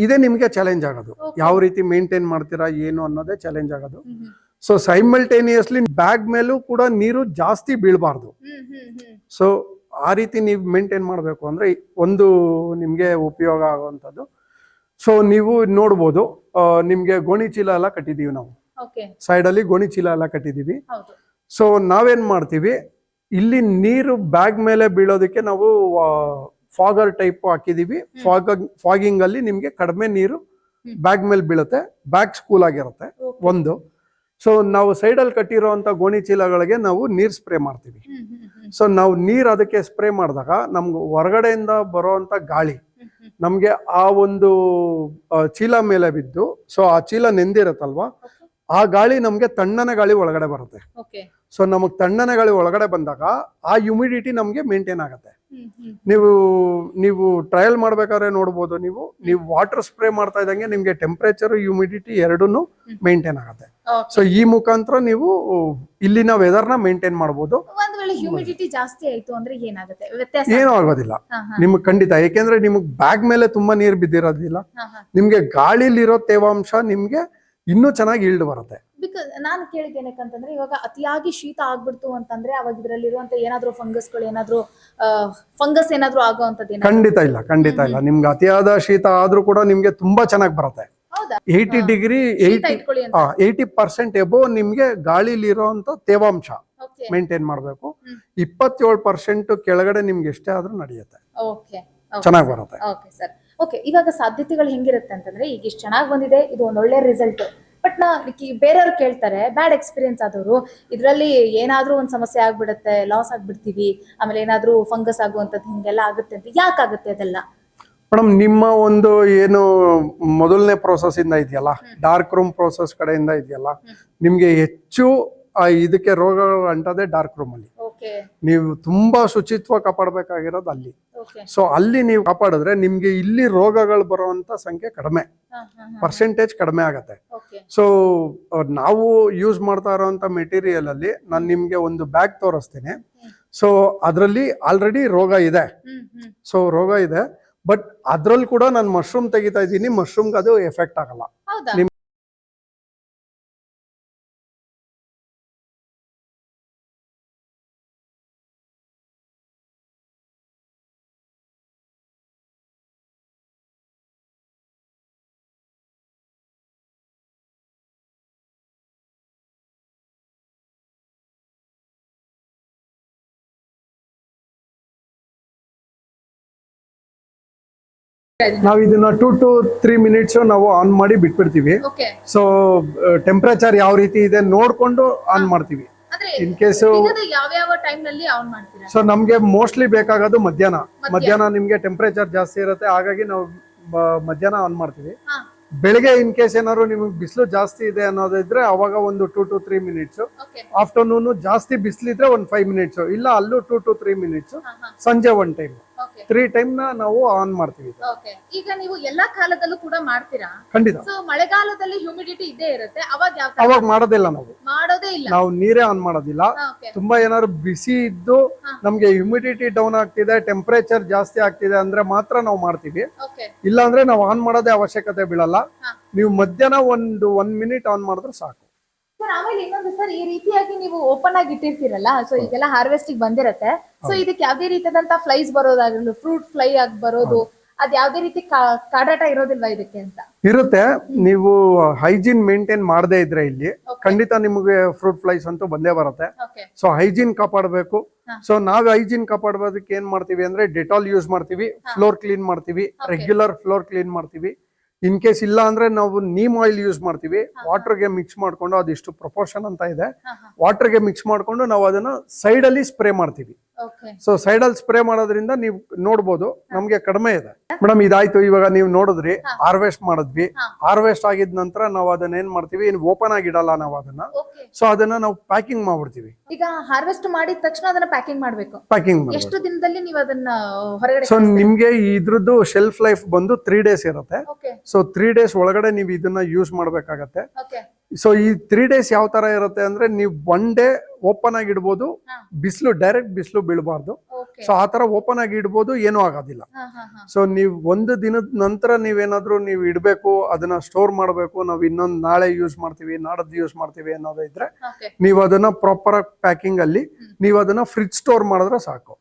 ಇದೇ ನಿಮಗೆ ಚಾಲೆಂಜ್ ಆಗೋದು. ಯಾವ ರೀತಿ ಮೇಂಟೈನ್ ಮಾಡ್ತೀರಾ ಏನು ಅನ್ನೋದೇ ಚಾಲೆಂಜ್ ಆಗೋದು. ಸೊ ಸೈಮಲ್ಟೇನಿಯಸ್ಲಿ ಬ್ಯಾಗ್ ಮೇಲೂ ಕೂಡ ನೀರು ಜಾಸ್ತಿ ಬೀಳಬಾರ್ದು. ಸೊ ಆ ರೀತಿ ನೀವು ಮೇಂಟೈನ್ ಮಾಡಬೇಕು ಅಂದ್ರೆ ಒಂದು ನಿಮಗೆ ಉಪಯೋಗ ಆಗುವಂಥದ್ದು. ಸೊ ನೀವು ನೋಡ್ಬೋದು ನಿಮಗೆ ನಿಮ್ಗೆ ಗೋಣಿ ಚೀಲ ಎಲ್ಲ ಕಟ್ಟಿದ್ದೀವಿ ನಾವು. ಓಕೆ ಸೈಡಲ್ಲಿ ಗೋಣಿ ಚೀಲ ಎಲ್ಲ ಕಟ್ಟಿದೀವಿ. ಸೊ ನಾವೇನ್ ಮಾಡ್ತೀವಿ? ಇಲ್ಲಿ ನೀರು ಬ್ಯಾಗ್ ಮೇಲೆ ಬೀಳೋದಕ್ಕೆ ನಾವು ಫಾಗರ್ ಟೈಪ್ ಹಾಕಿದೀವಿ. ಫಾಗ ಫಾಗಿಂಗ್ ಅಲ್ಲಿ ನಿಮ್ಗೆ ಕಡಿಮೆ ನೀರು ಬ್ಯಾಗ್ ಮೇಲೆ ಬೀಳುತ್ತೆ. ಬ್ಯಾಗ್ ಸ್ಕೂಲ್ ಆಗಿರುತ್ತೆ. ಒಂದು. ಸೊ ನಾವು ಸೈಡಲ್ಲಿ ಕಟ್ಟಿರೋಂಥ ಗೋಣಿ ಚೀಲಗಳಿಗೆ ನಾವು ನೀರ್ ಸ್ಪ್ರೇ ಮಾಡ್ತೀವಿ. ಸೊ ನಾವು ನೀರ್ ಅದಕ್ಕೆ ಸ್ಪ್ರೇ ಮಾಡಿದಾಗ ನಮ್ಗೆ ಹೊರಗಡೆಯಿಂದ ಬರೋವಂಥ ಗಾಳಿ ನಮ್ಗೆ ಆ ಒಂದು ಚೀಲ ಮೇಲೆ ಬಿದ್ದು ಸೊ ಆ ಚೀಲ ನೆಂದಿರತ್ತಲ್ವಾ. ಆ ಗಾಳಿ ನಮ್ಗೆ ತಣ್ಣನೆ ಗಾಳಿ ಒಳಗಡೆ ಬರುತ್ತೆ. ಸೊ ನಮಗ್ ತಣ್ಣನೆ ಗಾಳಿ ಒಳಗಡೆ ಬಂದಾಗ ಆ ಹ್ಯುಮಿಡಿಟಿ ನಮ್ಗೆ ಮೇಂಟೈನ್ ಆಗುತ್ತೆ. ನೀವು ನೀವು ಟ್ರಯಲ್ ಮಾಡ್ಬೇಕಾದ್ರೆ ನೋಡ್ಬೋದು ನೀವು. ನೀವು ವಾಟರ್ ಸ್ಪ್ರೇ ಮಾಡ್ತಾ ಇದ್ದಂಗೆ ನಿಮ್ಗೆ ಟೆಂಪರೇಚರ್ ಹ್ಯುಮಿಡಿಟಿ ಎರಡನ್ನೂ ಮೇಂಟೈನ್ ಆಗುತ್ತೆ. ಸೊ ಈ ಮುಖಾಂತರ ನೀವು ಇಲ್ಲಿನ ವೆದರ್ನ ಮೇಂಟೈನ್ ಮಾಡಬಹುದು ಹ್ಯೂಮಿಡಿಟಿ ಜಾಸ್ತಿ ಆಯ್ತು ಅಂದ್ರೆ ಏನಾಗುತ್ತೆ? ಏನೂ ಆಗೋದಿಲ್ಲ. ನಿಮ್ಗೆ ಖಂಡಿತ ಯಾಕೆಂದ್ರೆ ನಿಮ್ಗೆ ಬ್ಯಾಗ್ ಮೇಲೆ ತುಂಬಾ ನೀರು ಬಿದ್ದಿರೋದಿಲ್ಲ. ನಿಮ್ಗೆ ಗಾಳಿಲಿರೋ ತೇವಾಂಶ ನಿಮ್ಗೆ ಇನ್ನೂ ಚೆನ್ನಾಗಿ ಇಳ್ದು ಬರುತ್ತೆ. ಬಿಕಾಸ್ ನಾನು ಕೇಳಿದ್ದೇನಕ್ಕಂತಂದ್ರೆ ಇವಾಗ ಅತಿಯಾಗಿ ಶೀತ ಆಗ್ಬಿಡ್ತು ಅಂತಂದ್ರೆ ಅವಾಗ ಇದ್ರಲ್ಲಿರುವಂತ ಏನಾದ್ರೂ ಫಂಗಸ್ಗಳು ಏನಾದ್ರೂ ಫಂಗಸ್ ಏನಾದ್ರೂ ಆಗುವಂತದ್ದು ಖಂಡಿತ ಇಲ್ಲ ಖಂಡಿತ ಇಲ್ಲ. ನಿಮ್ಗೆ ಅತಿಯಾದ ಶೀತ ಆದ್ರೂ ಕೂಡ ನಿಮ್ಗೆ ತುಂಬಾ ಚೆನ್ನಾಗಿ ಬರುತ್ತೆ. Eighty degree eighty eighty percent above ನಿಮ್ಗೆ ಗಾಳಿಲಿರೋಂಥ ತೇವಾಂಶ ಮೇಂಟೈನ್ ಮಾಡಬೇಕು. ಇಪ್ಪತ್ತೇಳು ಪರ್ಸೆಂಟ್ ಕೆಳಗಡೆ ನಿಮ್ಗೆ ಎಷ್ಟೇ ಆದ್ರೂ ನಡೆಯುತ್ತೆ. ಚೆನ್ನಾಗಿ ಬರುತ್ತೆ. ಓಕೆ ಇವಾಗ ಸಾಧ್ಯತೆಗಳು ಹೆಂಗಿರುತ್ತೆ ಅಂತಂದ್ರೆ ಈಗ ಇಷ್ಟು ಚೆನ್ನಾಗಿ ಬಂದಿದೆ ಇದು ಒಂದ್ ಒಳ್ಳೆ ರಿಸಲ್ಟ್ ಬಟ್ ನಾ ಬೇರೆಯವ್ರು ಕೇಳ್ತಾರೆ ಬ್ಯಾಡ್ ಎಕ್ಸ್ಪೀರಿಯನ್ಸ್ ಆದವರು ಇದರಲ್ಲಿ ಏನಾದರೂ ಒಂದ್ ಸಮಸ್ಯೆ ಆಗ್ಬಿಡುತ್ತೆ ಲಾಸ್ ಆಗ್ಬಿಡ್ತೀವಿ ಆಮೇಲೆ ಏನಾದರೂ ಫಂಗಸ್ ಆಗುವಂತದ್ದು ಹಿಂಗೆಲ್ಲ ಆಗುತ್ತೆ ಅಂತ ಯಾಕಾಗುತ್ತೆ ಅದೆಲ್ಲ? ಮೇಡಮ್ ನಿಮ್ಮ ಒಂದು ಏನು ಮೊದಲನೇ ಪ್ರೋಸೆಸ್ ಇಂದ ಇದೆಯಲ್ಲ ಡಾರ್ಕ್ ರೂಮ್ ಪ್ರೋಸೆಸ್ ಕಡೆಯಿಂದ ಇದೆಯಲ್ಲ ನಿಮ್ಗೆ ಹೆಚ್ಚು ಇದಕ್ಕೆ ರೋಗಗಳು ಅಂಟದೆ ಡಾರ್ಕ್ ರೂಮ್ ಅಲ್ಲಿ. ನೀವು ತುಂಬಾ ಶುಚಿತ್ವ ಕಾಪಾಡಬೇಕಾಗಿರೋದು ಅಲ್ಲಿ. ಸೊ ಅಲ್ಲಿ ನೀವು ಕಾಪಾಡಿದ್ರೆ ನಿಮ್ಗೆ ಇಲ್ಲಿ ರೋಗಗಳು ಬರುವಂತ ಸಂಖ್ಯೆ ಕಡಿಮೆ. ಪರ್ಸೆಂಟೇಜ್ ಕಡಿಮೆ ಆಗತ್ತೆ. ಸೊ ನಾವು ಯೂಸ್ ಮಾಡ್ತಾ ಇರೋಂತ ಮೆಟೀರಿಯಲ್ ಅಲ್ಲಿ ನಾನು ನಿಮ್ಗೆ ಒಂದು ಬ್ಯಾಗ್ ತೋರಿಸ್ತೀನಿ. ಸೊ ಅದರಲ್ಲಿ ಆಲ್ರೆಡಿ ರೋಗ ಇದೆ. ಸೊ ರೋಗ ಇದೆ. ಬಟ್ ಅದ್ರಲ್ಲಿ ಕೂಡ ನಾನು ಮಶ್ರೂಮ್ ತೆಗಿತಾ ಇದ್ದೀನಿ. ಮಶ್ರೂಮ್ಗೆ ಅದು ಎಫೆಕ್ಟ್ ಆಗಲ್ಲ. ನಾವು ಇದನ್ನ ಟೂ ಟು ತ್ರೀ ಮಿನಿಟ್ಸ್ ನಾವು ಆನ್ ಮಾಡಿ ಬಿಟ್ಬಿಡ್ತೀವಿ. ಸೊ ಟೆಂಪರೇಚರ್ ಯಾವ ರೀತಿ ಇದೆ ನೋಡ್ಕೊಂಡು ಆನ್ ಮಾಡ್ತೀವಿ. ಇನ್ ಕೇಸ್ ಸೊ ನಮ್ಗೆ ಮೋಸ್ಟ್ಲಿ ಬೇಕಾಗೋದು ಮಧ್ಯಾಹ್ನ. ಮಧ್ಯಾಹ್ನ. ನಿಮ್ಗೆ ಟೆಂಪರೇಚರ್ ಜಾಸ್ತಿ ಇರುತ್ತೆ ಹಾಗಾಗಿ ನಾವು ಮಧ್ಯಾಹ್ನ ಆನ್ ಮಾಡ್ತೀವಿ. ಬೆಳಿಗ್ಗೆ ಇನ್ ಕೇಸ್ ಏನಾದ್ರು ನಿಮ್ಗೆ ಬಿಸಿಲು ಜಾಸ್ತಿ ಇದೆ ಅನ್ನೋದಿದ್ರೆ ಅವಾಗ ಒಂದು two to three minutes afternoon ಜಾಸ್ತಿ ಬಿಸಿಲಿದ್ರೆ ಒಂದು ಫೈವ್ ಮಿನಿಟ್ಸ್ ಇಲ್ಲ ಅಲ್ಲೂ ಟೂ ಟು ತ್ರೀ ಮಿನಿಟ್ಸ್ ಸಂಜೆ ಒನ್ ಟೈಮ್ ತ್ರೀ ಟೈಮ್ನ ನಾವು ಆನ್ ಮಾಡ್ತೀವಿ. ಓಕೆ ಈಗ ನೀವು ಎಲ್ಲಾ ಕಾಲದಲ್ಲೂ ಕೂಡ ಮಾಡ್ತೀರಾ? ಖಂಡಿತ. ಸೊ ಮಳೆಗಾಲದಲ್ಲಿ ಹ್ಯೂಮಿಡಿಟಿ ಇದ್ದೇ ಇರುತ್ತೆ. ಅವಾಗ ಯಾವ ತರ? ಅವಾಗ ಮಾಡೋದಿಲ್ಲ ನಾವು. ಮಾಡೋದೇ ಇಲ್ಲ. ನಾವು ನೀರೇ ಆನ್ ಮಾಡೋದಿಲ್ಲ. ತುಂಬಾ ಏನಾದ್ರು ಬಿಸಿ ಇದ್ದು. ನಮ್ಗೆ ಹ್ಯೂಮಿಡಿಟಿ ಡೌನ್ ಆಗ್ತಿದೆ ಟೆಂಪರೇಚರ್ ಜಾಸ್ತಿ ಆಗ್ತಿದೆ ಅಂದ್ರೆ ಮಾತ್ರ ನಾವು ಮಾಡ್ತೀವಿ. ಓಕೆ ಇಲ್ಲ ಅಂದ್ರೆ ನಾವು ಆನ್ ಮಾಡೋದೇ ಅವಶ್ಯಕತೆ ಬೀಳಲ್ಲ. ಹಾ. ನೀವು ಮಧ್ಯಾಹ್ನ ಒಂದು ಒನ್ ಮಿನಿಟ್ ಆನ್ ಮಾಡಿದ್ರೆ ಸಾಕು. ಸರ್ ಆಮೇಲೆ ಇನ್ನೊಂದು ಸರ್ ಈ ರೀತಿಯಾಗಿ ನೀವು ಓಪನ್ ಆಗಿ ಇಟ್ಟಿರ್ತೀರಲ್ಲ ಸೊ ಈಗೆಲ್ಲ ಹಾರ್ವೆಸ್ಟಿಂಗ್ ಬಂದಿರತ್ತೆ. ಸೊ ಇದಕ್ಕೆ ಯಾವ್ದೇ ರೀತಿಯಾದಂತ ಫ್ಲೈಸ್ ಬರೋದಾಗಿರ್ಲಿ ಫ್ರೂಟ್ ಫ್ಲೈ ಆಗಿ ಬರೋದು ಅದ್ ಯಾವ್ದೇ ರೀತಿ ಕಾಡಾಟ ಇರೋದಿಲ್ವಾ ಇದಕ್ಕೆ ಅಂತ? ಇರುತ್ತೆ. ನೀವು ಹೈಜೀನ್ ಮೇಂಟೈನ್ ಮಾಡದೇ ಇದ್ರೆ ಇಲ್ಲಿ ಖಂಡಿತ ನಿಮಗೆ ಫ್ರೂಟ್ ಫ್ಲೈಸ್ ಅಂತೂ ಬಂದೇ ಬರುತ್ತೆ. ಸೊ ಹೈಜೀನ್ ಕಾಪಾಡಬೇಕು. ಸೊ ನಾವ್ ಹೈಜೀನ್ ಕಾಪಾಡೋದಕ್ಕೆ ಏನ್ ಮಾಡ್ತೀವಿ ಅಂದ್ರೆ ಡೆಟಾಲ್ ಯೂಸ್ ಮಾಡ್ತೀವಿ ಫ್ಲೋರ್ ಕ್ಲೀನ್ ಮಾಡ್ತೀವಿ ರೆಗ್ಯುಲರ್ ಫ್ಲೋರ್ ಕ್ಲೀನ್ ಮಾಡ್ತೀವಿ. ಇನ್ ಕೇಸ್ ಇಲ್ಲ ಅಂದ್ರೆ ನಾವು ನೀಮ್ ಆಯಿಲ್ ಯೂಸ್ ಮಾಡ್ತೀವಿ. ವಾಟರ್ಗೆ ಮಿಕ್ಸ್ ಮಾಡ್ಕೊಂಡು ಅದಿಷ್ಟು ಪ್ರಪೋರ್ಷನ್ ಅಂತ ಇದೆ. ವಾಟರ್ಗೆ ಮಿಕ್ಸ್ ಮಾಡ್ಕೊಂಡು ನಾವು ಅದನ್ನ ಸೈಡ್ ಅಲ್ಲಿ ಸ್ಪ್ರೇ ಮಾಡ್ತೀವಿ. ಸೊ ಸೈಡಲ್ ಅಲ್ಲಿ ಸ್ಪ್ರೇ ಮಾಡೋದ್ರಿಂದ ನೀವು ನೋಡ್ಬೋದು ನಮ್ಗೆ ಕಡಿಮೆ ಇದೆ. ಮೇಡಮ್ ಇದಾಯ್ತು ಇವಾಗ ನೀವು ನೋಡಿದ್ರಿ ಹಾರ್ವೆಸ್ಟ್ ಮಾಡಿದ್ವಿ. ಹಾರ್ವೆಸ್ಟ್ ಆಗಿದ ನಂತರ ನಾವು ಅದನ್ನ ಏನ್ ಮಾಡ್ತೀವಿ ಓಪನ್ ಆಗಿಡಲ್ಲ ನಾವು ಅದನ್ನ. ಸೊ ಅದನ್ನ ನಾವು ಪ್ಯಾಕಿಂಗ್ ಮಾಡ್ಬಿಡ್ತೀವಿ. ಈಗ ಹಾರ್ವೆಸ್ಟ್ ಮಾಡಿದ ತಕ್ಷಣ ಅದನ್ನ ಪ್ಯಾಕಿಂಗ್ ಮಾಡಬೇಕು. ಪ್ಯಾಕಿಂಗ್ ಎಷ್ಟು ದಿನದಲ್ಲಿ ನೀವು ಅದನ್ನ ಹೊರಗಡೆ ಸೊ ನಿಮ್ಗೆ ಇದ್ರದ್ದು ಶೆಲ್ಫ್ ಲೈಫ್ ಬಂದು ತ್ರೀ ಡೇಸ್ ಇರುತ್ತೆ. ಸೊ ತ್ರೀ ಡೇಸ್ ಒಳಗಡೆ ನೀವು ಇದನ್ನ ಯೂಸ್ ಮಾಡ್ಬೇಕಾಗತ್ತೆ. ಸೊ ಈ ತ್ರೀ ಡೇಸ್ ಯಾವ ತರ ಇರುತ್ತೆ ಅಂದ್ರೆ ನೀವು ಒನ್ ಡೇ ಓಪನ್ ಆಗಿ ಇಡ್ಬೋದು. ಬಿಸಿಲು ಡೈರೆಕ್ಟ್ ಬಿಸಿಲು ಬೀಳಬಾರ್ದು ಸೊ ಆ ತರ ಓಪನ್ ಆಗಿ ಇಡ್ಬೋದು ಏನೂ ಆಗೋದಿಲ್ಲ. ಸೊ ನೀವು ಒಂದು ದಿನದ ನಂತರ ನೀವೇನಾದ್ರೂ ನೀವು ಇಡಬೇಕು ಅದನ್ನ ಸ್ಟೋರ್ ಮಾಡಬೇಕು ನಾವು ಇನ್ನೊಂದು ನಾಳೆ ಯೂಸ್ ಮಾಡ್ತೀವಿ ನಾಡದ್ದು ಯೂಸ್ ಮಾಡ್ತೀವಿ ಅನ್ನೋದು ಇದ್ರೆ ನೀವು ಅದನ್ನ ಪ್ರಾಪರ್ ಆಗಿ ಪ್ಯಾಕಿಂಗ್ ಅಲ್ಲಿ ನೀವು ಅದನ್ನ ಫ್ರಿಜ್ ಸ್ಟೋರ್ ಮಾಡಿದ್ರೆ ಸಾಕು.